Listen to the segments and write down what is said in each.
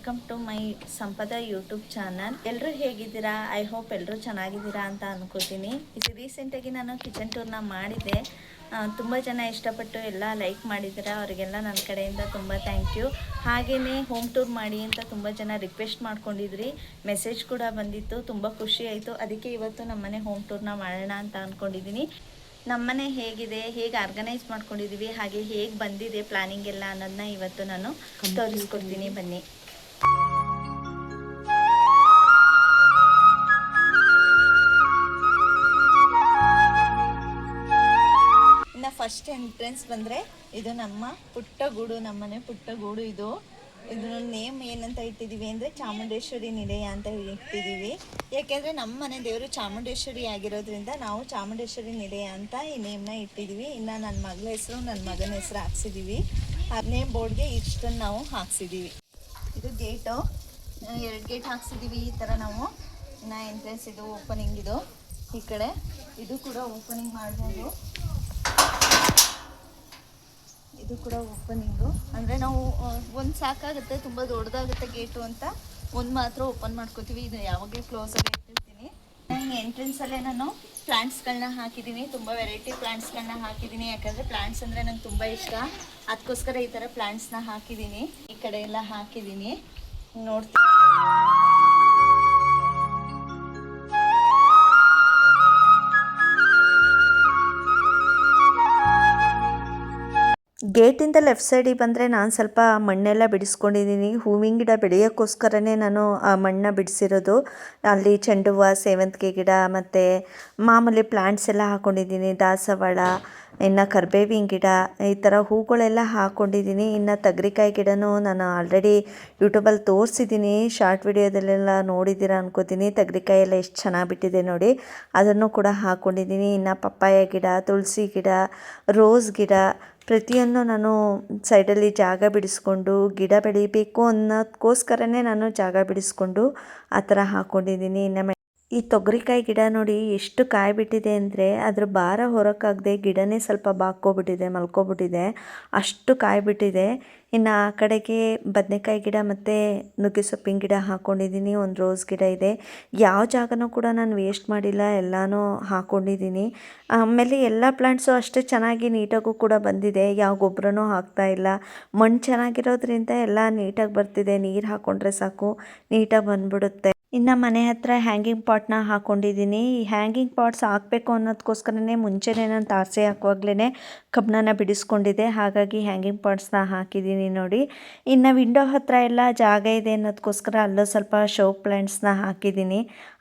Welcome to my Sampada YouTube channel. ಎಲ್ಲರೂ ಹೇಗಿದ್ದೀರಾ? I hope ಎಲ್ಲರೂ ಚೆನ್ನಾಗಿದ್ದೀರಾ ಅಂತ ಅನ್ಕೋತೀನಿ. ಇದು ರೀಸೆಂಟಾಗಿ ನಾನು ಕಿಚನ್ ಟೂರ್ನ ಮಾಡಿದೆ. ತುಂಬ ಜನ ಇಷ್ಟಪಟ್ಟು ಎಲ್ಲ ಲೈಕ್ ಮಾಡಿದ್ದೀರಾ? ಅವರಿಗೆಲ್ಲ ನನ್ನ ಕಡೆಯಿಂದ ತುಂಬ ಥ್ಯಾಂಕ್ ಯು ಹಾಗೆಯೇ ಹೋಮ್ ಟೂರ್ ಮಾಡಿ ಅಂತ ತುಂಬ ಜನ ರಿಕ್ವೆಸ್ಟ್ ಮಾಡ್ಕೊಂಡಿದ್ರಿ. ಮೆಸೇಜ್ ಕೂಡ ಬಂದಿತ್ತು. ತುಂಬ ಖುಷಿ ಆಯಿತು. ಅದಕ್ಕೆ ಇವತ್ತು ನಮ್ಮನೆ ಹೋಮ್ ಟೂರ್ನ ಮಾಡೋಣ ಅಂತ ಅಂದ್ಕೊಂಡಿದ್ದೀನಿ ನಮ್ಮನೆ ಹೇಗಿದೆ? ಹೇಗೆ ಆರ್ಗನೈಸ್ ಮಾಡ್ಕೊಂಡಿದ್ದೀವಿ ಹಾಗೆ ಹೇಗೆ ಬಂದಿದೆ ಪ್ಲಾನಿಂಗ್ ಎಲ್ಲ ಅನ್ನೋದನ್ನ ಇವತ್ತು ನಾನು ತೋರಿಸ್ಕೊಡ್ತೀನಿ. ಬನ್ನಿ. ಇನ್ನು ಫಸ್ಟ್ ಎಂಟ್ರೆನ್ಸ್ ಬಂದರೆ ಇದು ನಮ್ಮ ಪುಟ್ಟ ಗೂಡು, ನಮ್ಮನೆ ಪುಟ್ಟ ಗೂಡು ಇದು. ಇದ್ರ ನೇಮ್ ಏನಂತ ಇಟ್ಟಿದೀವಿ ಅಂದರೆ ಚಾಮುಂಡೇಶ್ವರಿ ನಿಲಯ ಅಂತ ಇಟ್ಟಿದ್ದೀವಿ. ಯಾಕೆಂದ್ರೆ ನಮ್ಮ ಮನೆ ದೇವರು ಚಾಮುಂಡೇಶ್ವರಿ ಆಗಿರೋದ್ರಿಂದ ನಾವು ಚಾಮುಂಡೇಶ್ವರಿ ನಿಲಯ ಅಂತ ಈ ನೇಮ್ನ ಇಟ್ಟಿದ್ದೀವಿ. ಇನ್ನ ನನ್ನ ಮಗಳ ಹೆಸರು ನನ್ನ ಮಗನ ಹೆಸರು ಹಾಕ್ಸಿದ್ದೀವಿ. ಆ ನೇಮ್ ಬೋರ್ಡ್ಗೆ ಇಷ್ಟನ್ನು ನಾವು ಹಾಕ್ಸಿದ್ದೀವಿ. ಇದು ಗೇಟು. ಎರಡು ಗೇಟ್ ಹಾಕ್ಸಿದ್ದೀವಿ ಈ ಥರ ನಾವು. ಇನ್ನು ಎಂಟ್ರೆನ್ಸ್ ಇದು ಓಪನಿಂಗ್ ಇದು. ಈ ಕಡೆ ಇದು ಕೂಡ ಓಪನಿಂಗ್ ಮಾಡ್ಬೋದು. ಇದು ಕೂಡ ಓಪನಿಂಗು ಅಂದರೆ ನಾವು ಒಂದು ಸಾಕಾಗುತ್ತೆ, ತುಂಬ ದೊಡ್ಡದಾಗುತ್ತೆ ಗೇಟು ಅಂತ. ಒಂದು ಮಾತ್ರ ಓಪನ್ ಮಾಡ್ಕೋತೀವಿ. ಇದು ಯಾವಾಗಲೂ ಕ್ಲೋಸ್ ಆಗಿ ಇಟ್ಟಿರ್ತೀನಿ. ನಾನು ಎಂಟ್ರೆನ್ಸಲ್ಲೇ ನಾನು ಪ್ಲಾಂಟ್ಸ್ಗಳನ್ನ ಹಾಕಿದೀನಿ, ತುಂಬಾ ವೆರೈಟಿ ಪ್ಲಾಂಟ್ಸ್ಗಳನ್ನ ಹಾಕಿದೀನಿ. ಯಾಕಂದ್ರೆ ಪ್ಲಾಂಟ್ಸ್ ಅಂದ್ರೆ ನಂಗೆ ತುಂಬಾ ಇಷ್ಟ. ಅದಕ್ಕೋಸ್ಕರ ಈ ತರ ಪ್ಲಾಂಟ್ಸ್ನ ಹಾಕಿದೀನಿ. ಈ ಕಡೆ ಎಲ್ಲ ಹಾಕಿದೀನಿ. ನೋಡ್ತೀನಿ. ಗೇಟಿಂದ ಲೆಫ್ಟ್ ಸೈಡಿಗೆ ಬಂದರೆ ನಾನು ಸ್ವಲ್ಪ ಮಣ್ಣೆಲ್ಲ ಬಿಡಿಸ್ಕೊಂಡಿದ್ದೀನಿ. ಹೂವಿನ ಗಿಡ ಬೆಳೆಯೋಕ್ಕೋಸ್ಕರನೇ ನಾನು ಆ ಮಣ್ಣನ್ನ ಬಿಡಿಸಿರೋದು. ಅಲ್ಲಿ ಚೆಂಡು ಹೂವು ಸೇವಂತಿಗೆ ಗಿಡ ಮತ್ತು ಮಾಮೂಲಿ ಪ್ಲ್ಯಾಂಟ್ಸ್ ಎಲ್ಲ ಹಾಕ್ಕೊಂಡಿದ್ದೀನಿ ದಾಸವಾಳ, ಇನ್ನು ಕರ್ಬೇವಿನ ಗಿಡ, ಈ ಥರ ಹೂಗಳೆಲ್ಲ ಹಾಕ್ಕೊಂಡಿದ್ದೀನಿ ಇನ್ನು ತಗರಿಕಾಯಿ ಗಿಡನೂ ನಾನು ಆಲ್ರೆಡಿ ಯೂಟ್ಯೂಬಲ್ಲಿ ತೋರಿಸಿದ್ದೀನಿ. ಶಾರ್ಟ್ ವಿಡಿಯೋದಲ್ಲೆಲ್ಲ ನೋಡಿದ್ದೀರ ಅನ್ಕೋತೀನಿ. ತಗರಿಕಾಯಿ ಎಲ್ಲ ಎಷ್ಟು ಚೆನ್ನಾಗಿ ಬಿಟ್ಟಿದೆ ನೋಡಿ. ಅದನ್ನು ಕೂಡ ಹಾಕ್ಕೊಂಡಿದ್ದೀನಿ ಇನ್ನು ಪಪ್ಪಾಯ ಗಿಡ, ತುಳಸಿ ಗಿಡ ರೋಸ್ ಗಿಡ ಪ್ರತಿಯೊಂದು ನಾನು ಸೈಡಲ್ಲಿ ಜಾಗ ಬಿಡಿಸ್ಕೊಂಡು ಗಿಡ ಬೆಳಿಬೇಕು ಅನ್ನೋದಕ್ಕೋಸ್ಕರನೇ ನಾನು ಜಾಗ ಬಿಡಿಸ್ಕೊಂಡು ಆ ಥರ ಹಾಕ್ಕೊಂಡಿದ್ದೀನಿ ಇನ್ನು ಈ ತೊಗರಿಕಾಯಿ ಗಿಡ ನೋಡಿ ಎಷ್ಟು ಕಾಯಿ ಬಿಟ್ಟಿದೆ ಅಂದರೆ ಅದ್ರ ಭಾರ ಹೊರಕ್ಕಾಗದೆ ಗಿಡನೇ ಸ್ವಲ್ಪ ಬಾಕ್ಕೋಬಿಟ್ಟಿದೆ ಮಲ್ಕೋಬಿಟ್ಟಿದೆ ಅಷ್ಟು ಕಾಯಿ ಬಿಟ್ಟಿದೆ ಇನ್ನು ಆ ಕಡೆಗೆ ಬದನೆಕಾಯಿ ಗಿಡ ಮತ್ತು ನುಗ್ಗೆ ಸೊಪ್ಪಿನ ಗಿಡ ಹಾಕ್ಕೊಂಡಿದ್ದೀನಿ ಒಂದು ರೋಸ್ ಗಿಡ ಇದೆ. ಯಾವ ಜಾಗನೂ ಕೂಡ ನಾನು ವೇಸ್ಟ್ ಮಾಡಿಲ್ಲ, ಎಲ್ಲನೂ ಹಾಕ್ಕೊಂಡಿದ್ದೀನಿ ಆಮೇಲೆ ಎಲ್ಲ ಪ್ಲ್ಯಾಂಟ್ಸು ಅಷ್ಟೇ ಚೆನ್ನಾಗಿ ನೀಟಾಗೂ ಕೂಡ ಬಂದಿದೆ. ಯಾವ ಗೊಬ್ಬರನೂ ಹಾಕ್ತಾ ಇಲ್ಲ. ಮಣ್ಣು ಚೆನ್ನಾಗಿರೋದ್ರಿಂದ ಎಲ್ಲ ನೀಟಾಗಿ ಬರ್ತಿದೆ. ನೀರು ಹಾಕ್ಕೊಂಡ್ರೆ ಸಾಕು. ನೀಟಾಗಿ ಬಂದ್ಬಿಡುತ್ತೆ. ಇನ್ನು ಮನೆ ಹತ್ರ ಹ್ಯಾಂಗಿಂಗ್ ಪಾಟ್ನ ಹಾಕ್ಕೊಂಡಿದ್ದೀನಿ ಈ ಹ್ಯಾಂಗಿಂಗ್ ಪಾಟ್ಸ್ ಹಾಕಬೇಕು ಅನ್ನೋದಕ್ಕೋಸ್ಕರನೇ ಮುಂಚೆನೇ ನಾನು ತಾರಸಿ ಹಾಕುವಾಗ್ಲೇ ಕಬ್ಬಣನ ಬಿಡಿಸ್ಕೊಂಡಿದ್ದೆ. ಹಾಗಾಗಿ ಹ್ಯಾಂಗಿಂಗ್ ಪಾಟ್ಸ್ನ ಹಾಕಿದ್ದೀನಿ ನೋಡಿ. ಇನ್ನು ವಿಂಡೋ ಹತ್ರ ಎಲ್ಲ ಜಾಗ ಇದೆ ಅನ್ನೋದಕ್ಕೋಸ್ಕರ ಅಲ್ಲೂ ಸ್ವಲ್ಪ ಶೋ ಪ್ಲ್ಯಾಂಟ್ಸ್ನ ಹಾಕಿದ್ದೀನಿ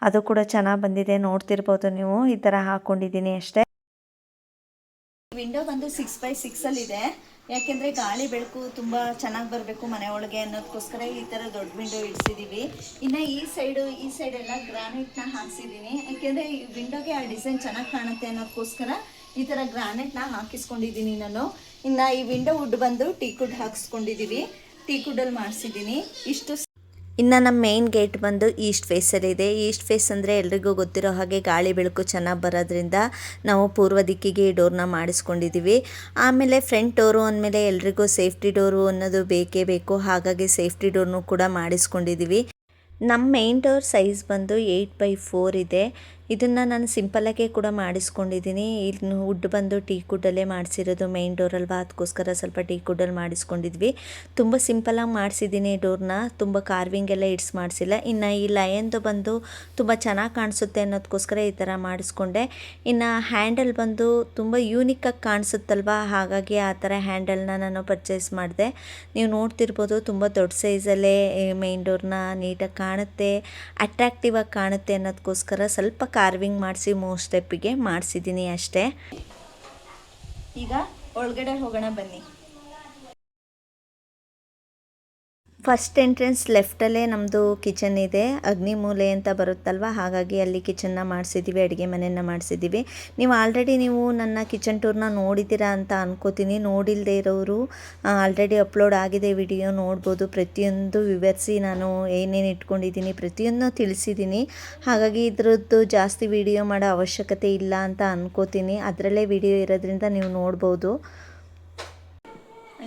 ಅದು ಕೂಡ ಚೆನ್ನಾಗಿ ಬಂದಿದೆ. ನೋಡ್ತಿರ್ಬೋದು ನೀವು. ಈ ಥರ ಹಾಕ್ಕೊಂಡಿದ್ದೀನಿ ಅಷ್ಟೇ. ವಿಂಡೋ ಬಂದು ಸಿಕ್ಸ್ ಬೈ ಸಿಕ್ಸಲ್ಲಿದೆ ಯಾಕೆಂದರೆ ಗಾಳಿ ಬೆಳಕು ತುಂಬ ಚೆನ್ನಾಗಿ ಬರಬೇಕು ಮನೆ ಒಳಗೆ ಅನ್ನೋದಕ್ಕೋಸ್ಕರ ಈ ಥರ ದೊಡ್ಡ ವಿಂಡೋ ಇಡ್ಸಿದ್ದೀವಿ ಇನ್ನು ಈ ಸೈಡು ಈ ಸೈಡೆಲ್ಲ ಗ್ರಾನೈಟ್ನ ಹಾಕ್ಸಿದ್ದೀನಿ ಯಾಕೆಂದರೆ ಈ ವಿಂಡೋಗೆ ಆ ಡಿಸೈನ್ ಚೆನ್ನಾಗಿ ಕಾಣುತ್ತೆ ಅನ್ನೋದಕ್ಕೋಸ್ಕರ ಈ ಥರ ಗ್ರಾನೈಟ್ನ ಹಾಕಿಸ್ಕೊಂಡಿದ್ದೀನಿ ನಾನು. ಇನ್ನು ಈ ವಿಂಡೋ ವುಡ್ ಬಂದು ಟೀ ಕುಡ್ ಹಾಕಿಸ್ಕೊಂಡಿದೀವಿ. ಟೀ ಕುಡ್ಡಲ್ಲಿ ಮಾಡಿಸಿದ್ದೀನಿ ಇಷ್ಟು ಇನ್ನು ನಮ್ಮ ಮೇಯ್ನ್ ಗೇಟ್ ಬಂದು ಈಸ್ಟ್ ಫೇಸಲ್ಲಿದೆ ಈಸ್ಟ್ ಫೇಸ್ ಅಂದರೆ ಎಲ್ರಿಗೂ ಗೊತ್ತಿರೋ ಹಾಗೆ ಗಾಳಿ, ಬೆಳಕು ಚೆನ್ನಾಗಿ ಬರೋದ್ರಿಂದ ನಾವು ಪೂರ್ವ ದಿಕ್ಕಿಗೆ ಈ ಡೋರ್ನ ಮಾಡಿಸ್ಕೊಂಡಿದ್ದೀವಿ ಆಮೇಲೆ ಫ್ರಂಟ್ ಡೋರು ಅಂದಮೇಲೆ ಎಲ್ರಿಗೂ ಸೇಫ್ಟಿ ಡೋರು ಅನ್ನೋದು ಬೇಕೇ ಬೇಕು. ಹಾಗಾಗಿ ಸೇಫ್ಟಿ ಡೋರ್ನು ಕೂಡ ಮಾಡಿಸ್ಕೊಂಡಿದ್ದೀವಿ ನಮ್ಮ ಮೇನ್ ಡೋರ್ ಸೈಜ್ ಬಂದು ಏಯ್ಟ್ ಬೈ ಫೋರ್ ಇದೆ. ಇದನ್ನು ನಾನು ಸಿಂಪಲಾಗೆ ಕೂಡ ಮಾಡಿಸ್ಕೊಂಡಿದ್ದೀನಿ. ಇಲ್ಲಿ ವುಡ್ ಬಂದು ಟೀ ಕುಡ್ಡಲ್ಲೇ ಮಾಡಿಸಿರೋದು ಮೈನ್ ಡೋರ್ ಅಲ್ವಾ? ಅದಕ್ಕೋಸ್ಕರ ಸ್ವಲ್ಪ ಟೀ ಕುಡ್ಡಲ್ಲಿ ಮಾಡಿಸ್ಕೊಂಡಿದ್ವಿ. ತುಂಬ ಸಿಂಪಲಾಗಿ ಮಾಡಿಸಿದ್ದೀನಿ ಡೋರ್ನ ತುಂಬ ಕಾರ್ವಿಂಗ್ ಎಲ್ಲ ಇಡ್ಸ್ ಮಾಡಿಸಿಲ್ಲ. ಇನ್ನು ಈ ಲಯನ್ದು ಬಂದು ತುಂಬ ಚೆನ್ನಾಗಿ ಕಾಣಿಸುತ್ತೆ ಅನ್ನೋದಕ್ಕೋಸ್ಕರ ಈ ಥರ ಮಾಡಿಸ್ಕೊಂಡೆ. ಇನ್ನು ಹ್ಯಾಂಡಲ್ ಬಂದು ತುಂಬ ಯೂನಿಕಾಗಿ ಕಾಣಿಸುತ್ತಲ್ವ? ಹಾಗಾಗಿ ಆ ಥರ ಹ್ಯಾಂಡಲ್ನ ನಾನು ಪರ್ಚೇಸ್ ಮಾಡಿದೆ. ನೀವು ನೋಡ್ತಿರ್ಬೋದು ತುಂಬ ದೊಡ್ಡ ಸೈಜಲ್ಲೇ ಮೈನ್ ಡೋರ್ನ ನೀಟಾಗಿ ಕಾಣುತ್ತೆ. ಅಟ್ರಾಕ್ಟಿವ್ ಆಗಿ ಕಾಣುತ್ತೆ ಅನ್ನೋದಕ್ಕೋಸ್ಕರ ಸ್ವಲ್ಪ ಕಾರ್ವಿಂಗ್ ಮಾಡಿಸಿ ಮೂರು ಸ್ಟೆಪ್ಪಿಗೆ ಮಾಡಿಸಿದ್ದೀನಿ ಅಷ್ಟೇ. ಈಗ ಒಳಗಡೆ ಹೋಗೋಣ ಬನ್ನಿ. ಫಸ್ಟ್ ಎಂಟ್ರೆನ್ಸ್ ಲೆಫ್ಟಲ್ಲೇ ನಮ್ಮದು ಕಿಚನ್ ಇದೆ. ಅಗ್ನಿ ಮೂಲೆ ಅಂತ ಬರುತ್ತಲ್ವ? ಹಾಗಾಗಿ ಅಲ್ಲಿ ಕಿಚನ್ನ ಮಾಡಿಸಿದ್ದೀವಿ ಅಡುಗೆ ಮನೆಯನ್ನು ಮಾಡಿಸಿದ್ದೀವಿ ನೀವು ಆಲ್ರೆಡಿ ನೀವು ನನ್ನ ಕಿಚನ್ ಟೂರ್ನ ನೋಡಿದ್ದೀರಾ ಅಂತ ಅನ್ಕೋತೀನಿ. ನೋಡಿಲ್ಲದೆ ಇರೋರು ಆಲ್ರೆಡಿ ಅಪ್ಲೋಡ್ ಆಗಿದೆ ವಿಡಿಯೋ ನೋಡ್ಬೋದು. ಪ್ರತಿಯೊಂದು ವಿವರಿಸಿ ನಾನು ಏನೇನು ಇಟ್ಕೊಂಡಿದ್ದೀನಿ ಪ್ರತಿಯೊಂದು ತಿಳಿಸಿದ್ದೀನಿ. ಹಾಗಾಗಿ ಇದ್ರದ್ದು ಜಾಸ್ತಿ ವಿಡಿಯೋ ಮಾಡೋ ಅವಶ್ಯಕತೆ ಇಲ್ಲ ಅಂತ ಅನ್ಕೋತೀನಿ. ಅದರಲ್ಲೇ ವಿಡಿಯೋ ಇರೋದ್ರಿಂದ ನೀವು ನೋಡ್ಬೋದು.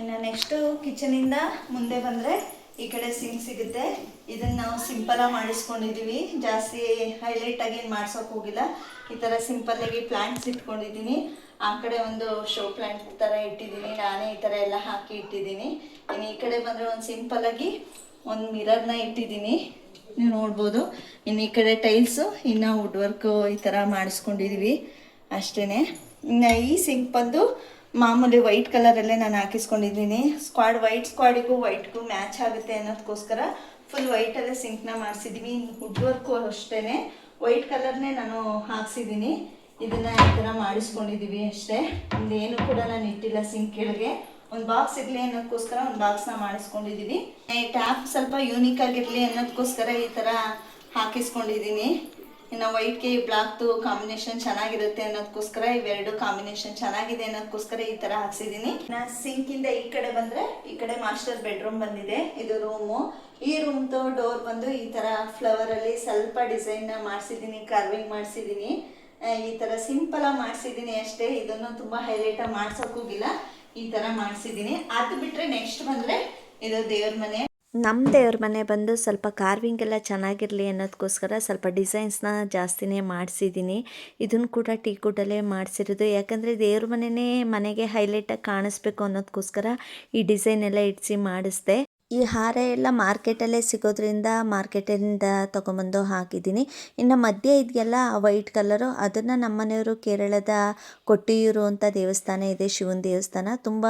ಇನ್ನು ನೆಕ್ಸ್ಟು ಕಿಚನಿಂದ ಮುಂದೆ ಬಂದರೆ ಈ ಕಡೆ ಸಿಂಕ್ ಸಿಗುತ್ತೆ. ಇದನ್ನ ನಾವು ಸಿಂಪಲ್ ಆಗಿ ಮಾಡಿಸ್ಕೊಂಡಿದೀವಿ. ಜಾಸ್ತಿ ಹೈಲೈಟ್ ಆಗಿ ಏನು ಮಾಡ್ಸೋಕೆ ಹೋಗಿಲ್ಲ. ಈ ಥರ ಸಿಂಪಲ್ ಆಗಿ ಪ್ಲಾಂಟ್ಸ್ ಇಟ್ಕೊಂಡಿದ್ದೀನಿ ಆ ಕಡೆ ಒಂದು ಶೋ ಪ್ಲಾಂಟ್ ಥರ ಇಟ್ಟಿದ್ದೀನಿ ನಾನೇ ಈ ಥರ ಎಲ್ಲ ಹಾಕಿ ಇಟ್ಟಿದ್ದೀನಿ ಇನ್ನು ಈ ಕಡೆ ಬಂದರೆ ಒಂದು ಸಿಂಪಲ್ ಆಗಿ ಒಂದು ಮಿರರ್ನ ಇಟ್ಟಿದ್ದೀನಿ ನೀವು ನೋಡ್ಬೋದು. ಇನ್ನು ಈ ಕಡೆ ಟೈಲ್ಸು ಇನ್ನು ವುಡ್ ವರ್ಕ್ ಈ ಥರ ಮಾಡಿಸ್ಕೊಂಡಿದೀವಿ. ಅಷ್ಟೇ ಇನ್ನು ಈ ಸಿಂಕ್ ಬಂದು ಮಾಮೂಲಿ ವೈಟ್ ಕಲರಲ್ಲೇ ನಾನು ಹಾಕಿಸ್ಕೊಂಡಿದ್ದೀನಿ. ಸ್ಕ್ವಾಡ್ ವೈಟ್ ಸ್ಕ್ವಾಡಿಗೂ ವೈಟ್ಗೂ ಮ್ಯಾಚ್ ಆಗುತ್ತೆ ಅನ್ನೋದಕ್ಕೋಸ್ಕರ ಫುಲ್ ವೈಟಲ್ಲೇ ಸಿಂಕ್ನ ಮಾಡಿಸಿದ್ದೀನಿ ಇನ್ನು ವುಡ್ ವರ್ಕು ಅಷ್ಟೇ ವೈಟ್ ಕಲರ್ನೇ ನಾನು ಹಾಕ್ಸಿದ್ದೀನಿ ಇದನ್ನ ಈ ಥರ ಮಾಡಿಸ್ಕೊಂಡಿದ್ದೀವಿ ಅಷ್ಟೇ. ಇನ್ನೇನು ಕೂಡ ನಾನು ಇಟ್ಟಿಲ್ಲ ಸಿಂಕ್ ಕೆಳಗೆ. ಒಂದು ಬಾಕ್ಸ್ ಇರಲಿ ಅನ್ನೋದಕ್ಕೋಸ್ಕರ ಒಂದು ಬಾಕ್ಸ್ನ ಮಾಡಿಸ್ಕೊಂಡಿದ್ದೀನಿ ಟ್ಯಾಪ್ ಸ್ವಲ್ಪ ಯೂನಿಕ್ ಆಗಿರಲಿ ಅನ್ನೋದಕ್ಕೋಸ್ಕರ ಈ ಥರ ಹಾಕಿಸ್ಕೊಂಡಿದ್ದೀನಿ ಇನ್ನು ವೈಟ್ಗೆ ಬ್ಲಾಕ್ದು ಕಾಂಬಿನೇಷನ್ ಚೆನ್ನಾಗಿರುತ್ತೆ ಅನ್ನೋದಕ್ಕೋಸ್ಕರ ಇವೆರಡು ಕಾಂಬಿನೇಷನ್ ಚೆನ್ನಾಗಿದೆ ಅನ್ನೋದಕ್ಕೋಸ್ಕರ ಈ ತರ ಹಾಕ್ಸಿದೀನಿ. ಸಿಂಕ್ ಇಂದ ಈ ಕಡೆ ಬಂದ್ರೆ ಈ ಕಡೆ ಮಾಸ್ಟರ್ ಬೆಡ್ರೂಮ್ ಬಂದಿದೆ. ಇದು ರೂಮು ಈ ರೂಮ್ದು ಡೋರ್ ಬಂದು ಈ ತರ ಫ್ಲವರ್ ಅಲ್ಲಿ ಸ್ವಲ್ಪ ಡಿಸೈನ್ ಮಾಡಿಸಿದೀನಿ ಕಾರ್ವಿಂಗ್ ಮಾಡಿಸಿದೀನಿ. ಈ ತರ ಸಿಂಪಲ್ ಆಗಿ ಮಾಡಿಸಿದೀನಿ ಅಷ್ಟೇ. ಇದನ್ನು ತುಂಬಾ ಹೈಲೈಟ್ ಆಗಿ ಮಾಡ್ಸೋಕೋಗಿಲ್ಲ. ಈ ತರ ಮಾಡಿಸಿದೀನಿ. ಅದು ಬಿಟ್ಟರೆ ನೆಕ್ಸ್ಟ್ ಬಂದ್ರೆ ಇದು ದೇವ್ರ ಮನೆ. ನಮ್ಮ ದೇವ್ರ ಮನೆ ಬಂದು ಸ್ವಲ್ಪ ಕಾರ್ವಿಂಗ್ ಎಲ್ಲ ಚೆನ್ನಾಗಿರಲಿ ಅನ್ನೋದಕ್ಕೋಸ್ಕರ ಸ್ವಲ್ಪ ಡಿಸೈನ್ಸ್ನ ಜಾಸ್ತಿನೇ ಮಾಡಿಸಿದ್ದೀನಿ ಇದನ್ನು ಕೂಡ ಟೀ ಕುಡ್ಡಲ್ಲೇ ಮಾಡಿಸಿರೋದು. ಯಾಕಂದರೆ ದೇವ್ರ ಮನೆಯೇ ಮನೆಗೆ ಹೈಲೈಟಾಗಿ ಕಾಣಿಸ್ಬೇಕು ಅನ್ನೋದಕ್ಕೋಸ್ಕರ ಈ ಡಿಸೈನ್ ಎಲ್ಲ ಇಡಿಸಿ ಮಾಡಿಸ್ದೆ. ಈ ಹಾರ ಎಲ್ಲ ಮಾರ್ಕೆಟಲ್ಲೇ ಸಿಗೋದ್ರಿಂದ ಮಾರ್ಕೆಟಿಂದ ತೊಗೊಂಬಂದು ಹಾಕಿದ್ದೀನಿ. ಇನ್ನು ಮಧ್ಯೆ ಇದೆಯಲ್ಲ ವೈಟ್ ಕಲರು, ಅದನ್ನು ನಮ್ಮನೆಯವರು ಕೇರಳದ ಕೊಟ್ಟಿಯೂರು ಅಂತ ದೇವಸ್ಥಾನ ಇದೆ, ಶಿವನ ದೇವಸ್ಥಾನ. ತುಂಬ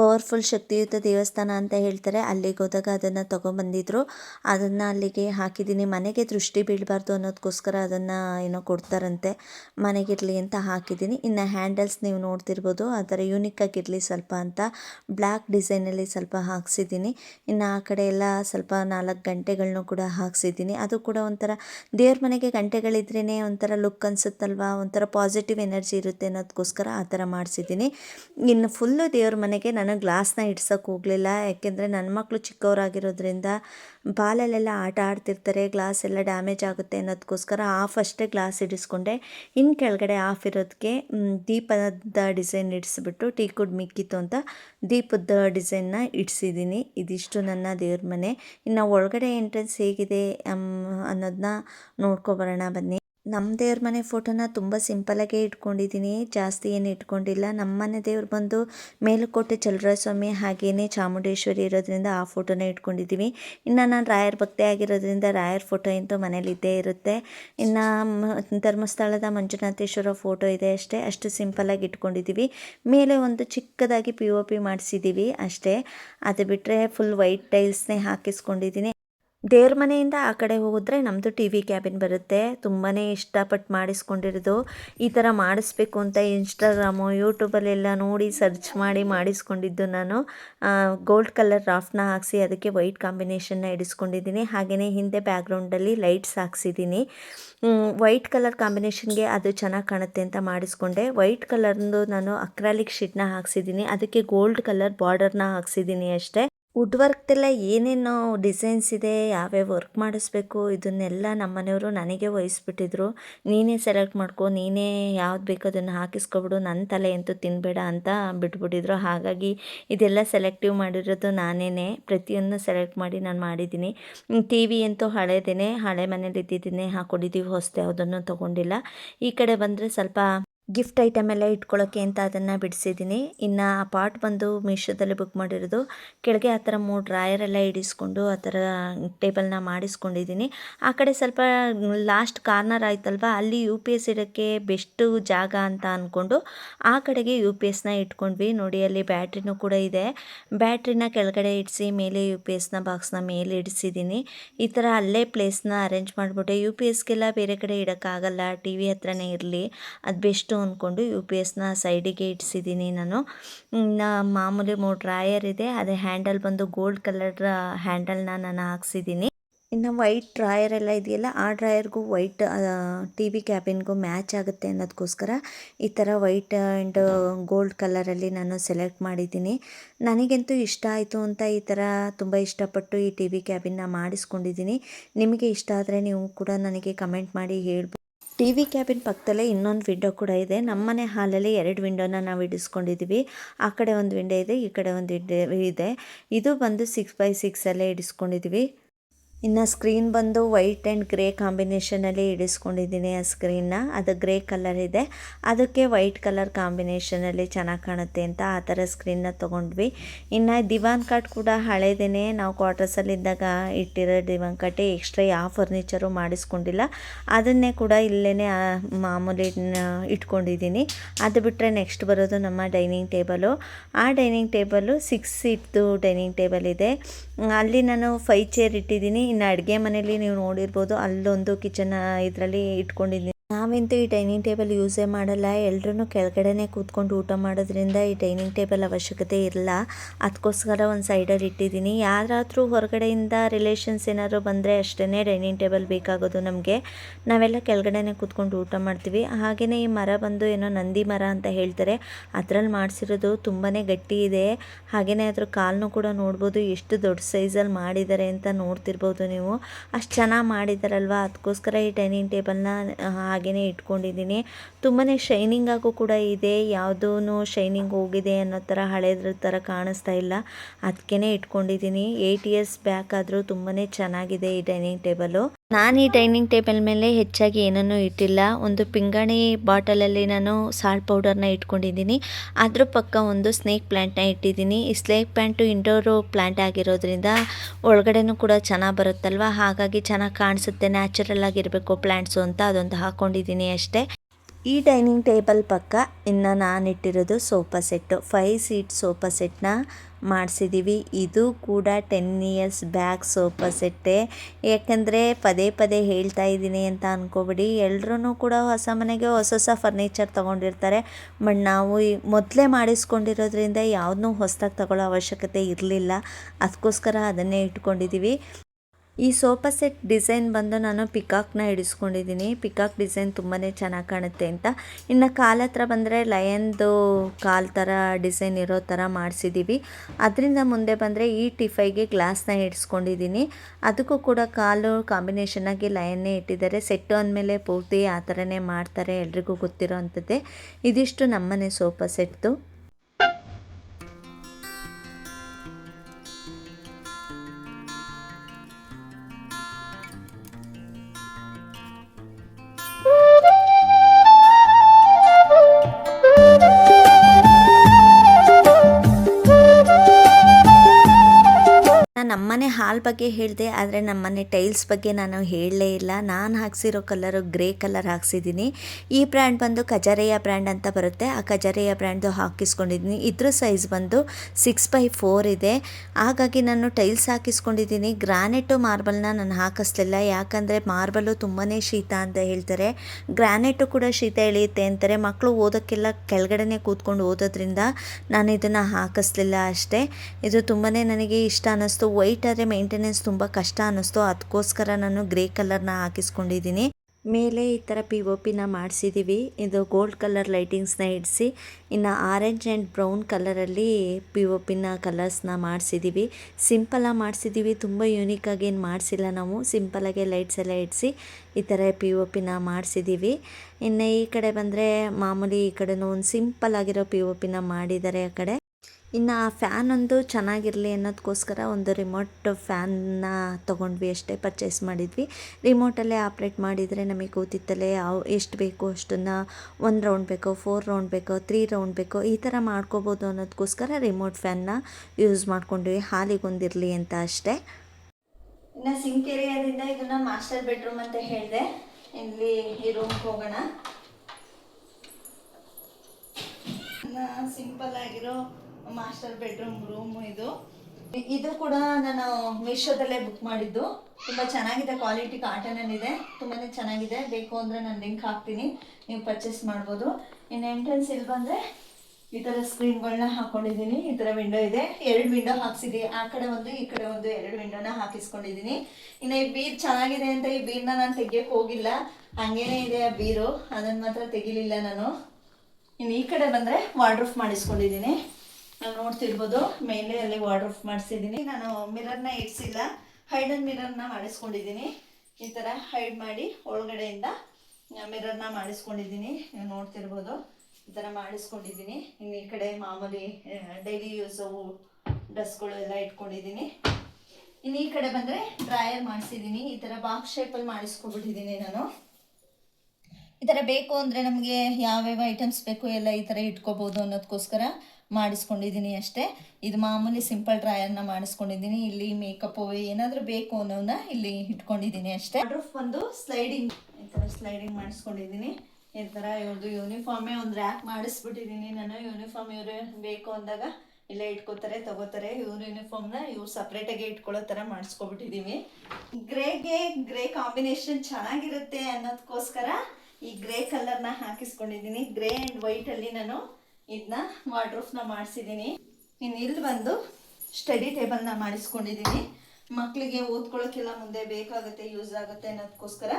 ಪವರ್ಫುಲ್ ಶಕ್ತಿಯುತ ದೇವಸ್ಥಾನ ಅಂತ ಹೇಳ್ತಾರೆ. ಅಲ್ಲಿಗೆ ಹೋದಾಗ ಅದನ್ನು ತೊಗೊಂಬಂದಿದ್ರು. ಅದನ್ನು ಅಲ್ಲಿಗೆ ಹಾಕಿದ್ದೀನಿ. ಮನೆಗೆ ದೃಷ್ಟಿ ಬೀಳಬಾರ್ದು ಅನ್ನೋದಕ್ಕೋಸ್ಕರ ಅದನ್ನು ಏನೋ ಕೊಡ್ತಾರಂತೆ. ಮನೆಗಿರಲಿ ಅಂತ ಹಾಕಿದ್ದೀನಿ. ಇನ್ನು ಹ್ಯಾಂಡಲ್ಸ್ ನೀವು ನೋಡ್ತಿರ್ಬೋದು. ಆ ಥರ ಯೂನಿಕ್ ಆಗಿರಲಿ ಸ್ವಲ್ಪ ಅಂತ. ಬ್ಲ್ಯಾಕ್ ಡಿಸೈನಲ್ಲಿ ಸ್ವಲ್ಪ ಹಾಕ್ಸಿದ್ದೀನಿ. ಇನ್ನು ಆ ಕಡೆ ಎಲ್ಲ ಸ್ವಲ್ಪ ನಾಲ್ಕು ಗಂಟೆಗಳನ್ನೂ ಕೂಡ ಹಾಕ್ಸಿದ್ದೀನಿ. ಅದು ಕೂಡ ಒಂಥರ ದೇವ್ರ ಮನೆಗೆ ಗಂಟೆಗಳಿದ್ರೇ ಒಂಥರ ಲುಕ್ ಅನಿಸುತ್ತಲ್ವ? ಒಂಥರ ಪಾಸಿಟಿವ್ ಎನರ್ಜಿ ಇರುತ್ತೆ ಅನ್ನೋದಕ್ಕೋಸ್ಕರ ಆ ಥರ ಮಾಡಿಸಿದ್ದೀನಿ. ಇನ್ನು ಫುಲ್ಲು ದೇವ್ರ ಮನೆಗೆ ನಾನು ಗ್ಲಾಸ್ನ ಇಡ್ಸೋಕ್ಕೆ ಹೋಗಲಿಲ್ಲ. ಯಾಕೆಂದರೆ ನನ್ನ ಮಕ್ಕಳು ಚಿಕ್ಕವರಾಗಿರೋದ್ರಿಂದ ಬಾಲಲ್ಲೆಲ್ಲ ಆಟ ಆಡ್ತಿರ್ತಾರೆ ಗ್ಲಾಸ್ ಎಲ್ಲ ಡ್ಯಾಮೇಜ್ ಆಗುತ್ತೆ ಅನ್ನೋದಕ್ಕೋಸ್ಕರ ಆಫ್ ಅಷ್ಟೇ ಗ್ಲಾಸ್ ಇಡಿಸ್ಕೊಂಡೆ. ಇನ್ನು ಕೆಳಗಡೆ ಆಫ್ ಇರೋದಕ್ಕೆ ದೀಪದ ಡಿಸೈನ್ ಇಡಿಸ್ಬಿಟ್ಟು ಟೀ ಕುಡ್ ಮಿಕ್ಕಿತ್ತು ಅಂತ ದೀಪದ ಡಿಸೈನ್ನ ಇಡಿಸಿದ್ದೀನಿ ಇದಿಷ್ಟು ನನ್ನ ದೇವ್ರ ಮನೆ. ಇನ್ನು ಒಳಗಡೆ ಎಂಟ್ರೆನ್ಸ್ ಹೇಗಿದೆ ಅನ್ನೋದನ್ನ ನೋಡ್ಕೊಬರೋಣ ಬನ್ನಿ. ನಮ್ಮ ದೇವ್ರ ಮನೆ ಫೋಟೋನ ತುಂಬ ಸಿಂಪಲಾಗೇ ಇಟ್ಕೊಂಡಿದ್ದೀನಿ ಜಾಸ್ತಿ ಏನು ಇಟ್ಕೊಂಡಿಲ್ಲ. ನಮ್ಮ ಮನೆ ದೇವ್ರು ಬಂದು ಮೇಲುಕೋಟೆ ಚಲರಾಯಸ್ವಾಮಿ ಹಾಗೇ ಚಾಮುಂಡೇಶ್ವರಿ ಇರೋದ್ರಿಂದ ಆ ಫೋಟೋನ ಇಟ್ಕೊಂಡಿದ್ದೀವಿ ಇನ್ನು ನಾನು ರಾಯರ್ ಭಕ್ತಿ ಆಗಿರೋದ್ರಿಂದ ರಾಯರ್ ಫೋಟೋ ಅಂತೂ ಮನೇಲಿ ಇದ್ದೇ ಇರುತ್ತೆ. ಇನ್ನು ಧರ್ಮಸ್ಥಳದ ಮಂಜುನಾಥೇಶ್ವರ ಫೋಟೋ ಇದೆ ಅಷ್ಟೇ. ಅಷ್ಟು ಸಿಂಪಲಾಗಿ ಇಟ್ಕೊಂಡಿದ್ದೀವಿ ಮೇಲೆ ಒಂದು ಚಿಕ್ಕದಾಗಿ ಪಿ ಒ ಪಿ ಮಾಡಿಸಿದ್ದೀವಿ ಅಷ್ಟೇ. ಅದು ಬಿಟ್ಟರೆ ಫುಲ್ ವೈಟ್ ಟೈಲ್ಸ್ನೇ ಹಾಕಿಸ್ಕೊಂಡಿದ್ದೀನಿ ದೇವ್ರ ಮನೆಯಿಂದ ಆ ಕಡೆ ಹೋದರೆ ನಮ್ಮದು ಟಿ ವಿ ಕ್ಯಾಬಿನ್ ಬರುತ್ತೆ. ತುಂಬಾ ಇಷ್ಟಪಟ್ಟು ಮಾಡಿಸ್ಕೊಂಡಿರೋದು. ಈ ಥರ ಮಾಡಿಸ್ಬೇಕು ಅಂತ ಇನ್ಸ್ಟಾಗ್ರಾಮು ಯೂಟ್ಯೂಬಲ್ಲೆಲ್ಲ ನೋಡಿ ಸರ್ಚ್ ಮಾಡಿ ಮಾಡಿಸ್ಕೊಂಡಿದ್ದು ನಾನು. ಗೋಲ್ಡ್ ಕಲರ್ ರಾಫ್ನ ಹಾಕಿಸಿ ಅದಕ್ಕೆ ವೈಟ್ ಕಾಂಬಿನೇಷನ್ನ ಇಡಿಸ್ಕೊಂಡಿದ್ದೀನಿ. ಹಾಗೆಯೇ ಹಿಂದೆ ಬ್ಯಾಕ್ಗ್ರೌಂಡಲ್ಲಿ ಲೈಟ್ಸ್ ಹಾಕ್ಸಿದ್ದೀನಿ. ವೈಟ್ ಕಲರ್ ಕಾಂಬಿನೇಷನ್ಗೆ ಅದು ಚೆನ್ನಾಗಿ ಕಾಣುತ್ತೆ ಅಂತ ಮಾಡಿಸ್ಕೊಂಡೆ. ವೈಟ್ ಕಲರ್ದು ನಾನು ಅಕ್ರಾಲಿಕ್ ಶೀಟ್ನ ಹಾಕ್ಸಿದ್ದೀನಿ. ಅದಕ್ಕೆ ಗೋಲ್ಡ್ ಕಲರ್ ಬಾರ್ಡರ್ನ ಹಾಕ್ಸಿದ್ದೀನಿ ಅಷ್ಟೇ. ವುಡ್ ವರ್ಕ್ದೆಲ್ಲ ಏನೇನು ಡಿಸೈನ್ಸ್ ಇದೆ, ಯಾವ್ಯಾವ ವರ್ಕ್ ಮಾಡಿಸ್ಬೇಕು, ಇದನ್ನೆಲ್ಲ ನಮ್ಮ ಮನೆಯವರು ನನಗೆ ವಹಿಸ್ಬಿಟ್ಟಿದ್ರು. ನೀನೇ ಸೆಲೆಕ್ಟ್ ಮಾಡ್ಕೊ, ನೀನೇ ಯಾವ್ದು ಬೇಕೋ ಅದನ್ನು ಹಾಕಿಸ್ಕೊಬಿಡು ನನ್ನ ತಲೆ ಅಂತೂ ತಿನ್ನಬೇಡ ಅಂತ ಬಿಟ್ಬಿಟ್ಟಿದ್ರು. ಹಾಗಾಗಿ ಇದೆಲ್ಲ ಸೆಲೆಕ್ಟಿವ್ ಮಾಡಿರೋದು ನಾನೇ ಪ್ರತಿಯೊಂದು ಸೆಲೆಕ್ಟ್ ಮಾಡಿ ನಾನು ಮಾಡಿದ್ದೀನಿ. ಟಿ ವಿ ಅಂತೂ ಹಳೇದೇನೆ, ಹಳೆ ಮನೇಲಿ ಇದ್ದಿದ್ದೀನಿ ಹಾಕೊಂಡಿದ್ದೀವಿ ಹೊಸ್ತು ಯಾವುದನ್ನು ತೊಗೊಂಡಿಲ್ಲ. ಈ ಕಡೆ ಬಂದರೆ ಸ್ವಲ್ಪ ಗಿಫ್ಟ್ ಐಟಮ್ ಎಲ್ಲ ಇಟ್ಕೊಳ್ಳೋಕ್ಕೆ ಅಂತ ಅದನ್ನು ಬಿಡಿಸಿದ್ದೀನಿ. ಇನ್ನು ಆ ಪಾಟ್ ಬಂದು ಮೀಶೋದಲ್ಲಿ ಬುಕ್ ಮಾಡಿರೋದು. ಕೆಳಗೆ ಆ ಥರ ಮೂರು ಡ್ರಾಯರ್ ಎಲ್ಲ ಇಡಿಸ್ಕೊಂಡು ಆ ಥರ ಟೇಬಲ್ನ ಮಾಡಿಸ್ಕೊಂಡಿದ್ದೀನಿ. ಆ ಕಡೆ ಸ್ವಲ್ಪ ಲಾಸ್ಟ್ ಕಾರ್ನರ್ ಆಯ್ತಲ್ವ, ಅಲ್ಲಿ ಯು ಪಿ ಎಸ್ ಇಡೋಕ್ಕೆ ಬೆಸ್ಟು ಜಾಗ ಅಂತ ಅಂದ್ಕೊಂಡು ಆ ಕಡೆಗೆ ಯು ಪಿ ಎಸ್ನ ಇಟ್ಕೊಂಡ್ವಿ. ನೋಡಿ, ಅಲ್ಲಿ ಬ್ಯಾಟ್ರಿನೂ ಕೂಡ ಇದೆ. ಬ್ಯಾಟ್ರಿನ ಕೆಳಗಡೆ ಇಡಿಸಿ, ಮೇಲೆ ಯು ಪಿ ಎಸ್ನ ಬಾಕ್ಸ್ನ ಮೇಲೆ ಇಡಿಸಿದ್ದೀನಿ. ಈ ಥರ ಅಲ್ಲೇ ಪ್ಲೇಸ್ನ ಅರೇಂಜ್ ಮಾಡಿಬಿಟ್ಟೆ ಯು ಪಿ ಎಸ್ಗೆಲ್ಲ ಬೇರೆ ಕಡೆ ಇಡೋಕ್ಕಾಗಲ್ಲ ಟಿ ವಿ ಹತ್ರನೇ ಇರಲಿ. ಅದು ಬೆಸ್ಟು ಅಂದ್ಕೊಂಡು ಯು ಪಿ ಎಸ್ನ ಸೈಡಿಗೆ ಇಡಿಸಿದ್ದೀನಿ ನಾನು. ಮಾಮೂಲಿ ಮೂರು ಡ್ರಾಯರ್ ಇದೆ. ಅದೇ ಹ್ಯಾಂಡಲ್ ಬಂದು ಗೋಲ್ಡ್ ಕಲರ್ ಹ್ಯಾಂಡಲ್ನ ನಾನು ಹಾಕ್ಸಿದ್ದೀನಿ ಇನ್ನು ವೈಟ್ ಡ್ರಾಯರ್ ಎಲ್ಲ ಇದೆಯಲ್ಲ, ಆ ಡ್ರಾಯರ್ಗೂ ವೈಟ್ ಟಿ ವಿ ಕ್ಯಾಬಿನ್ಗೂ ಮ್ಯಾಚ್ ಆಗುತ್ತೆ ಅನ್ನೋದಕ್ಕೋಸ್ಕರ ಈ ಥರ ವೈಟ್ ಆ್ಯಂಡ್ ಗೋಲ್ಡ್ ಕಲರಲ್ಲಿ ನಾನು ಸೆಲೆಕ್ಟ್ ಮಾಡಿದ್ದೀನಿ ನನಗಂತೂ ಇಷ್ಟ ಆಯಿತು ಅಂತ ಈ ಥರ ತುಂಬ ಇಷ್ಟಪಟ್ಟು ಈ ಟಿ ವಿ ಕ್ಯಾಬಿನ್ನ ಮಾಡಿಸ್ಕೊಂಡಿದ್ದೀನಿ ನಿಮಗೆ ಇಷ್ಟ ಆದರೆ ನೀವು ಕೂಡ ನನಗೆ ಕಮೆಂಟ್ ಮಾಡಿ ಹೇಳ್ಬೋದು ಟಿ ವಿ ಕ್ಯಾಬಿನ್ ಪಕ್ಕದಲ್ಲೇ ಇನ್ನೊಂದು ವಿಂಡೋ ಕೂಡ ಇದೆ. ನಮ್ಮನೆ ಹಾಲಲ್ಲಿ ಎರಡು ವಿಂಡೋನ ನಾವು ಇಡಿಸ್ಕೊಂಡಿದ್ದೀವಿ. ಆ ಕಡೆ ಒಂದು ವಿಂಡೋ ಇದೆ, ಈ ಕಡೆ ಒಂದು ವಿಂಡೋ ಇದೆ. ಇದು ಬಂದು ಸಿಕ್ಸ್ ಬೈ ಸಿಕ್ಸಲ್ಲೇ ಇಡಿಸ್ಕೊಂಡಿದ್ದೀವಿ. ಇನ್ನು ಸ್ಕ್ರೀನ್ ಬಂದು ವೈಟ್ ಆ್ಯಂಡ್ ಗ್ರೇ ಕಾಂಬಿನೇಷನಲ್ಲಿ ಇಡಿಸ್ಕೊಂಡಿದ್ದೀನಿ ಆ ಸ್ಕ್ರೀನ್ನ ಅದು ಗ್ರೇ ಕಲರ್ ಇದೆ. ಅದಕ್ಕೆ ವೈಟ್ ಕಲರ್ ಕಾಂಬಿನೇಷನಲ್ಲಿ ಚೆನ್ನಾಗಿ ಕಾಣುತ್ತೆ ಅಂತ ಆ ಥರ ಸ್ಕ್ರೀನ್ನ ತೊಗೊಂಡ್ವಿ. ಇನ್ನು ದಿವಾನ್ ಕಾಟ್ ಕೂಡ ಹಳೇದೇ ನಾವು ಕ್ವಾರ್ಟರ್ಸಲ್ಲಿದ್ದಾಗ ಇಟ್ಟಿರೋ ದಿವಾನ್ ಕಾಟೆ ಎಕ್ಸ್ಟ್ರಾ ಯಾವ ಫರ್ನಿಚರು ಮಾಡಿಸ್ಕೊಂಡಿಲ್ಲ. ಅದನ್ನೇ ಕೂಡ ಇಲ್ಲೇ ಮಾಮೂಲಿ ಇಟ್ಕೊಂಡಿದ್ದೀನಿ. ಅದು ಬಿಟ್ಟರೆ ನೆಕ್ಸ್ಟ್ ಬರೋದು ನಮ್ಮ ಡೈನಿಂಗ್ ಟೇಬಲು ಆ ಡೈನಿಂಗ್ ಟೇಬಲು ಸಿಕ್ಸ್ ಸೀಟ್ದು ಡೈನಿಂಗ್ ಟೇಬಲ್ ಇದೆ. ಅಲ್ಲಿ ನಾನು ಫೈ ಚೇರ್ ಇಟ್ಟಿದ್ದೀನಿ. ಇನ್ನು ಅಡುಗೆ ಮನೆಯಲ್ಲಿ ನೀವು ನೋಡಿರ್ಬೋದು ಅಲ್ಲೊಂದು ಕಿಚನ್ ಇದರಲ್ಲಿ ಇಟ್ಕೊಂಡಿದ್ದೀನಿ ನಾವಂತೂ ಈ ಡೈನಿಂಗ್ ಟೇಬಲ್ ಯೂಸೇ ಮಾಡಲ್ಲ. ಎಲ್ಲರೂ ಕೆಳಗಡೆನೆ ಕೂತ್ಕೊಂಡು ಊಟ ಮಾಡೋದ್ರಿಂದ ಈ ಡೈನಿಂಗ್ ಟೇಬಲ್ ಅವಶ್ಯಕತೆ ಇರಲ್ಲ. ಅದಕ್ಕೋಸ್ಕರ ಒಂದು ಸೈಡಲ್ಲಿ ಇಟ್ಟಿದ್ದೀನಿ. ಯಾರಾದರೂ ಹೊರಗಡೆಯಿಂದ ರಿಲೇಷನ್ಸ್ ಏನಾದರೂ ಬಂದರೆ ಅಷ್ಟೇ ಡೈನಿಂಗ್ ಟೇಬಲ್ ಬೇಕಾಗೋದು ನಮಗೆ. ನಾವೆಲ್ಲ ಕೆಳಗಡೆನೇ ಕೂತ್ಕೊಂಡು ಊಟ ಮಾಡ್ತೀವಿ. ಹಾಗೆಯೇ ಈ ಮರ ಬಂದು ಏನೋ ನಂದಿ ಮರ ಅಂತ ಹೇಳ್ತಾರೆ. ಅದರಲ್ಲಿ ಮಾಡಿಸಿರೋದು ತುಂಬಾ ಗಟ್ಟಿ ಇದೆ. ಹಾಗೆಯೇ ಅದ್ರ ಕಾಲನ್ನು ಕೂಡ ನೋಡ್ಬೋದು ಎಷ್ಟು ದೊಡ್ಡ ಸೈಜಲ್ಲಿ ಮಾಡಿದ್ದಾರೆ ಅಂತ ನೋಡ್ತಿರ್ಬೋದು ನೀವು. ಅಷ್ಟು ಚೆನ್ನಾಗಿ ಮಾಡಿದ್ದಾರಲ್ವ ಅದಕ್ಕೋಸ್ಕರ ಈ ಡೈನಿಂಗ್ ಟೇಬಲ್ನ ಹಾಗೆಯೇ ಇಟ್ಕೊಂಡಿದ್ದೀನಿ. ತುಂಬಾ ಶೈನಿಂಗ್ ಆಗು ಕೂಡ ಇದೆ. ಯಾವುದೂ ಶೈನಿಂಗ್ ಹೋಗಿದೆ ಅನ್ನೋ ಥರ ಹಳೆದ್ರ ಥರ ಕಾಣಿಸ್ತಾ ಇಲ್ಲ. ಅದಕ್ಕೇ ಇಟ್ಕೊಂಡಿದ್ದೀನಿ. ಏಯ್ಟ್ ಇಯರ್ಸ್ ಬ್ಯಾಕ್ ಆದರೂ ತುಂಬಾ ಚೆನ್ನಾಗಿದೆ ಈ ಡೈನಿಂಗ್ ಟೇಬಲು ನಾನು ಈ ಡೈನಿಂಗ್ ಟೇಬಲ್ ಮೇಲೆ ಹೆಚ್ಚಾಗಿ ಏನನ್ನೂ ಇಟ್ಟಿಲ್ಲ. ಒಂದು ಪಿಂಗಾಣಿ ಬಾಟಲಲ್ಲಿ ನಾನು ಸಾಲ್ಟ್ ಪೌಡರ್ನ ಇಟ್ಕೊಂಡಿದ್ದೀನಿ. ಅದ್ರ ಪಕ್ಕ ಒಂದು ಸ್ನೇಕ್ ಪ್ಲ್ಯಾಂಟ್ನ ಇಟ್ಟಿದ್ದೀನಿ. ಈ ಸ್ನೇಕ್ ಪ್ಲ್ಯಾಂಟು ಇಂಡೋರು ಪ್ಲ್ಯಾಂಟ್ ಆಗಿರೋದ್ರಿಂದ ಒಳಗಡೆನೂ ಕೂಡ ಚೆನ್ನಾಗಿ ಬರುತ್ತಲ್ವ? ಹಾಗಾಗಿ ಚೆನ್ನಾಗಿ ಕಾಣಿಸುತ್ತೆ, ನ್ಯಾಚುರಲ್ ಆಗಿರಬೇಕು ಪ್ಲ್ಯಾಂಟ್ಸು ಅಂತ ಅದೊಂದು ಹಾಕ್ಕೊಂಡಿದ್ದೀನಿ ಅಷ್ಟೇ. ಈ ಡೈನಿಂಗ್ ಟೇಬಲ್ ಪಕ್ಕ ಇನ್ನು ನಾನಿಟ್ಟಿರೋದು sofa set. Five seat sofa ಸೆಟ್ನ ಮಾಡಿಸಿದ್ದೀವಿ ಇದು ಕೂಡ ಟೆನ್ ಇಯರ್ಸ್ ಬ್ಯಾಕ್ ಸೋಫಾ ಸೆಟ್ಟೆ ಯಾಕೆಂದರೆ ಪದೇ ಪದೇ ಹೇಳ್ತಾ ಇದ್ದೀನಿ ಅಂತ ಅಂದ್ಕೋಬಿಡಿ ಎಲ್ಲರೂ ಕೂಡ ಹೊಸ ಮನೆಗೆ ಹೊಸ ಹೊಸ ಫರ್ನಿಚರ್ ತೊಗೊಂಡಿರ್ತಾರೆ. ಬಟ್ ನಾವು ಮೊದಲೇ ಮಾಡಿಸ್ಕೊಂಡಿರೋದ್ರಿಂದ ಯಾವುದನ್ನೂ ಹೊಸದಾಗಿ ತಗೊಳ್ಳೋ ಅವಶ್ಯಕತೆ ಇರಲಿಲ್ಲ. ಅದಕ್ಕೋಸ್ಕರ ಅದನ್ನೇ ಇಟ್ಕೊಂಡಿದ್ದೀವಿ ಈ ಸೋಫಾ ಸೆಟ್ ಡಿಸೈನ್ ಬಂದು ನಾನು ಪಿಕಾಕ್ನ ಹಿಡಿಸ್ಕೊಂಡಿದ್ದೀನಿ ಪಿಕಾಕ್ ಡಿಸೈನ್ ತುಂಬಾ ಚೆನ್ನಾಗಿ ಕಾಣುತ್ತೆ ಅಂತ. ಇನ್ನು ಕಾಲ ಹತ್ರ ಬಂದರೆ ಲಯನ್ದು ಕಾಲ್ ಥರ ಡಿಸೈನ್ ಇರೋ ಥರ ಮಾಡಿಸಿದ್ದೀವಿ ಅದರಿಂದ ಮುಂದೆ ಬಂದರೆ ಈ ಟಿಫೈಗೆ ಗ್ಲಾಸ್ನ ಹಿಡಿಸ್ಕೊಂಡಿದ್ದೀನಿ ಅದಕ್ಕೂ ಕೂಡ ಕಾಲು ಕಾಂಬಿನೇಷನಾಗಿ ಲಯನ್ನೇ ಇಟ್ಟಿದ್ದಾರೆ. ಸೆಟ್ಟು ಅಂದಮೇಲೆ ಪೂರ್ತಿ ಆ ಥರನೇ ಮಾಡ್ತಾರೆ ಎಲ್ರಿಗೂ ಗೊತ್ತಿರೋ ಅಂಥದ್ದೇ. ಇದಿಷ್ಟು ನಮ್ಮನೆ ಸೋಫಾ ಸೆಟ್ದು. ಬಗ್ಗೆ ಹೇಳಿದೆ, ಆದರೆ ನಮ್ಮನೆ ಟೈಲ್ಸ್ ಬಗ್ಗೆ ನಾನು ಹೇಳಲೇ ಇಲ್ಲ. ನಾನು ಹಾಕ್ಸಿರೋ ಕಲರು ಗ್ರೇ ಕಲರ್ ಹಾಕ್ಸಿದ್ದೀನಿ. ಈ ಬ್ರ್ಯಾಂಡ್ ಬಂದು ಕಜಾರೆಯ ಬ್ರ್ಯಾಂಡ್ ಅಂತ ಬರುತ್ತೆ. ಆ ಕಜಾರೆಯ ಬ್ರ್ಯಾಂಡ್ದು ಹಾಕಿಸ್ಕೊಂಡಿದ್ದೀನಿ. ಇದ್ರ ಸೈಜ್ ಬಂದು ಸಿಕ್ಸ್ ಬೈ ಫೋರ್ ಇದೆ. ಹಾಗಾಗಿ ನಾನು ಟೈಲ್ಸ್ ಹಾಕಿಸ್ಕೊಂಡಿದ್ದೀನಿ. ಗ್ರಾನೆಟು ಮಾರ್ಬಲ್ನ ನಾನು ಹಾಕಿಸ್ಲಿಲ್ಲ. ಯಾಕಂದರೆ ಮಾರ್ಬಲು ತುಂಬಾ ಶೀತ ಅಂತ ಹೇಳ್ತಾರೆ. ಗ್ರಾನೆಟು ಕೂಡ ಶೀತ ಎಳೆಯುತ್ತೆ ಅಂತಾರೆ. ಮಕ್ಕಳು ಓದೋಕ್ಕೆಲ್ಲ ಕೆಳಗಡೆನೇ ಕೂತ್ಕೊಂಡು ಓದೋದ್ರಿಂದ ನಾನು ಇದನ್ನು ಹಾಕಿಸ್ಲಿಲ್ಲ ಅಷ್ಟೇ. ಇದು ತುಂಬಾ ನನಗೆ ಇಷ್ಟ ಅನ್ನಿಸ್ತು. ವೈಟ್ ಆದರೆ ಮೇಂಟೆನೆನ್ಸ್ ತುಂಬ ಕಷ್ಟ ಅನ್ನಿಸ್ತು. ಅದಕ್ಕೋಸ್ಕರ ನಾನು ಗ್ರೇ ಕಲರ್ನ ಹಾಕಿಸ್ಕೊಂಡಿದ್ದೀನಿ. ಮೇಲೆ ಈ ಥರ ಪಿ ಒ ಪಿನ ಮಾಡಿಸಿದ್ದೀವಿ ಇದು ಗೋಲ್ಡ್ ಕಲರ್ ಲೈಟಿಂಗ್ಸ್ನ ಇಡಿಸಿ, ಇನ್ನು ಆರೆಂಜ್ ಆ್ಯಂಡ್ ಬ್ರೌನ್ ಕಲರಲ್ಲಿ ಪಿ ಒ ಪಿನ ಕಲರ್ಸ್ನ ಮಾಡಿಸಿದ್ದೀವಿ ಸಿಂಪಲಾಗಿ ಮಾಡಿಸಿದ್ದೀವಿ ತುಂಬ ಯೂನಿಕಾಗಿ ಏನು ಮಾಡಿಸಿಲ್ಲ ನಾವು. ಸಿಂಪಲಾಗೆ ಲೈಟ್ಸ್ ಎಲ್ಲ ಇಡಿಸಿ ಈ ಥರ ಪಿ ಒ ಪಿನ ಮಾಡಿಸಿದ್ದೀವಿ ಇನ್ನು ಈ ಕಡೆ ಬಂದರೆ ಮಾಮೂಲಿ ಈ ಕಡೆನೂ ಒಂದು ಸಿಂಪಲ್ ಆಗಿರೋ ಪಿ ಒ ಪಿನ ಮಾಡಿದ್ದಾರೆ ಆ ಕಡೆ. ಇನ್ನು ಆ ಫ್ಯಾನ್ ಒಂದು ಚೆನ್ನಾಗಿರಲಿ ಅನ್ನೋದಕ್ಕೋಸ್ಕರ ಒಂದು ರಿಮೋಟ್ ಫ್ಯಾನ್ನ ತೊಗೊಂಡ್ವಿ ಅಷ್ಟೇ ಪರ್ಚೇಸ್ ಮಾಡಿದ್ವಿ. ರಿಮೋಟಲ್ಲೇ ಆಪ್ರೇಟ್ ಮಾಡಿದರೆ ನಮಗೆ ಕೂತಿತ್ತಲ್ಲೇ ಯಾವ ಎಷ್ಟು ಬೇಕೋ ಅಷ್ಟನ್ನು ಒಂದು ರೌಂಡ್ ಬೇಕೋ ಫೋರ್ ರೌಂಡ್ ಬೇಕೋ ತ್ರೀ ರೌಂಡ್ ಬೇಕೋ ಈ ಥರ ಮಾಡ್ಕೋಬೋದು ಅನ್ನೋದಕ್ಕೋಸ್ಕರ ರಿಮೋಟ್ ಫ್ಯಾನ್ನ ಯೂಸ್ ಮಾಡ್ಕೊಂಡ್ವಿ. ಹಾಲಿಗೊಂದಿರಲಿ ಅಂತ ಅಷ್ಟೇ. ಇನ್ನು ಸಿಂಕ್ ಏರಿಯಾದಿಂದ ಇದನ್ನ ಮಾಸ್ಟರ್ ಬೆಡ್ರೂಮ್ ಅಂತ ಹೇಳಿದೆ. ಇಲ್ಲಿ ಈ ರೂಮ್ಗೆ ಹೋಗೋಣ. ಸಿಂಪಲ್ ಆಗಿರೋ ಮಾಸ್ಟರ್ ಬೆಡ್ರೂಮ್ ರೂಮ್ ಇದು. ಇದು ಕೂಡ ನಾನು ಮೀಶೋದಲ್ಲೇ ಬುಕ್ ಮಾಡಿದ್ದು. ತುಂಬ ಚೆನ್ನಾಗಿದೆ ಕ್ವಾಲಿಟಿ ಕಾಟನ್ ಇದೆ. ತುಂಬಾ ಚೆನ್ನಾಗಿದೆ. ಬೇಕು ಅಂದರೆ ನಾನು ಲಿಂಕ್ ಹಾಕ್ತೀನಿ. ನೀವು ಪರ್ಚೇಸ್ ಮಾಡ್ಬೋದು. ಇನ್ನು ಎಂಟ್ರೆನ್ಸ್ ಇಲ್ಲಿ ಬಂದರೆ ಈ ಥರ ಸ್ಕ್ರೀನ್ಗಳನ್ನ ಹಾಕೊಂಡಿದ್ದೀನಿ. ಈ ಥರ ವಿಂಡೋ ಇದೆ. ಎರಡು ವಿಂಡೋ ಹಾಕ್ಸಿದ್ದೀನಿ ಆ ಕಡೆ ಒಂದು, ಈ ಕಡೆ ಒಂದು ಎರಡು ವಿಂಡೋನ ಹಾಕಿಸ್ಕೊಂಡಿದ್ದೀನಿ. ಇನ್ನು ಈ ಬೀರ್ ಚೆನ್ನಾಗಿದೆ ಅಂತ ಈ ಬೀರ್ನ ನಾನು ತೆಗಿಯೋಕೆ ಹೋಗಿಲ್ಲ. ಹಂಗೇನೆ ಇದೆ ಆ ಬೀರು. ಅದನ್ನು ಮಾತ್ರ ತೆಗಿಲಿಲ್ಲ ನಾನು. ಇನ್ನು ಈ ಕಡೆ ಬಂದರೆ ವಾರ್ಡ್ರೂಫ್ ಮಾಡಿಸ್ಕೊಂಡಿದ್ದೀನಿ. ನಾವು ನೋಡ್ತಿರ್ಬೋದು. ಮೇಲೆ ಅಲ್ಲಿ ವಾರ್ಡ್ರಫ್ ಮಾಡಿಸಿದ್ದೀನಿ ನಾನು ಮಿರರ್ನ ಇಡ್ಸಿಲ್ಲ. ಹೈಡನ್ ಮಿರರ್ನ ಮಾಡಿಸ್ಕೊಂಡಿದ್ದೀನಿ ಈ ಥರ ಹೈಡ್ ಮಾಡಿ ಒಳಗಡೆಯಿಂದ ಮಿರರ್ನ ಮಾಡಿಸ್ಕೊಂಡಿದ್ದೀನಿ ನೀವು ನೋಡ್ತಿರ್ಬೋದು. ಈ ಥರ ಮಾಡಿಸ್ಕೊಂಡಿದ್ದೀನಿ ಇನ್ನು ಈ ಕಡೆ ಮಾಮೂಲಿ ಡೈಲಿ ಯೂಸ್ ಡ್ರೆಸ್ಗಳು ಎಲ್ಲ ಇಟ್ಕೊಂಡಿದ್ದೀನಿ ಇನ್ನು ಈ ಕಡೆ ಬಂದರೆ ಡ್ರಾಯರ್ ಮಾಡಿಸಿದ್ದೀನಿ ಈ ಥರ ಬಾಕ್ಸ್ ಶೇಪಲ್ಲಿ ಮಾಡಿಸ್ಕೊಬಿಟ್ಟಿದ್ದೀನಿ ನಾನು. ಈ ಥರ ಬೇಕು ಅಂದರೆ ನಮಗೆ ಯಾವ್ಯಾವ ಐಟಮ್ಸ್ ಬೇಕು ಎಲ್ಲ ಈ ಥರ ಇಟ್ಕೋಬೋದು ಅನ್ನೋದಕ್ಕೋಸ್ಕರ ಮಾಡಿಸ್ಕೊಂಡಿದ್ದೀನಿ ಅಷ್ಟೇ. ಇದು ಮಾಮೂಲಿ ಸಿಂಪಲ್ ಡ್ರಾಯರ್ನ ಮಾಡಿಸ್ಕೊಂಡಿದ್ದೀನಿ. ಇಲ್ಲಿ ಮೇಕಪ್ ಏನಾದರೂ ಬೇಕು ಅನ್ನೋನ ಇಲ್ಲಿ ಇಟ್ಕೊಂಡಿದ್ದೀನಿ ಅಷ್ಟೇ. ಪ್ರೂಫ್ ಒಂದು ಸ್ಲೈಡಿಂಗ್, ಈ ಥರ ಸ್ಲೈಡಿಂಗ್ ಮಾಡಿಸ್ಕೊಂಡಿದ್ದೀನಿ. ಈ ಥರ ಇವ್ರದ್ದು ಯೂನಿಫಾರ್ಮೇ ಒಂದು ರ್ಯಾಕ್ ಮಾಡಿಸ್ಬಿಟ್ಟಿದ್ದೀನಿ. ನಾನು ಯೂನಿಫಾರ್ಮ್ ಇವರು ಬೇಕು ಅಂದಾಗ ಇಲ್ಲೇ ಇಟ್ಕೋತಾರೆ, ತಗೋತಾರೆ. ಇವ್ರ ಯೂನಿಫಾರ್ಮ್ನ ಇವ್ರು ಸಪ್ರೇಟಾಗಿ ಇಟ್ಕೊಳ್ಳೋ ಥರ ಮಾಡಿಸ್ಕೊಬಿಟ್ಟಿದ್ದೀವಿ ಗ್ರೇಗೆ, ಗ್ರೇ ಕಾಂಬಿನೇಷನ್ ಚೆನ್ನಾಗಿರುತ್ತೆ ಅನ್ನೋದಕ್ಕೋಸ್ಕರ ಈ ಗ್ರೇ ಕಲರ್ನ ಹಾಕಿಸ್ಕೊಂಡಿದ್ದೀನಿ. ಗ್ರೇ ಆ್ಯಂಡ್ ವೈಟಲ್ಲಿ ನಾನು ಇದನ್ನ ವಾರ್ಡ್ರೂಫ್ನ ಮಾಡಿಸಿದ್ದೀನಿ ಇನ್ನು ಇಲ್ಲಿ ಬಂದು ಸ್ಟಡಿ ಟೇಬಲ್ನ ಮಾಡಿಸ್ಕೊಂಡಿದ್ದೀನಿ ಮಕ್ಕಳಿಗೆ ಓದ್ಕೊಳ್ಳೋಕ್ಕೆಲ್ಲ ಮುಂದೆ ಬೇಕಾಗುತ್ತೆ ಯೂಸ್ ಆಗುತ್ತೆ ಅನ್ನೋದಕ್ಕೋಸ್ಕರ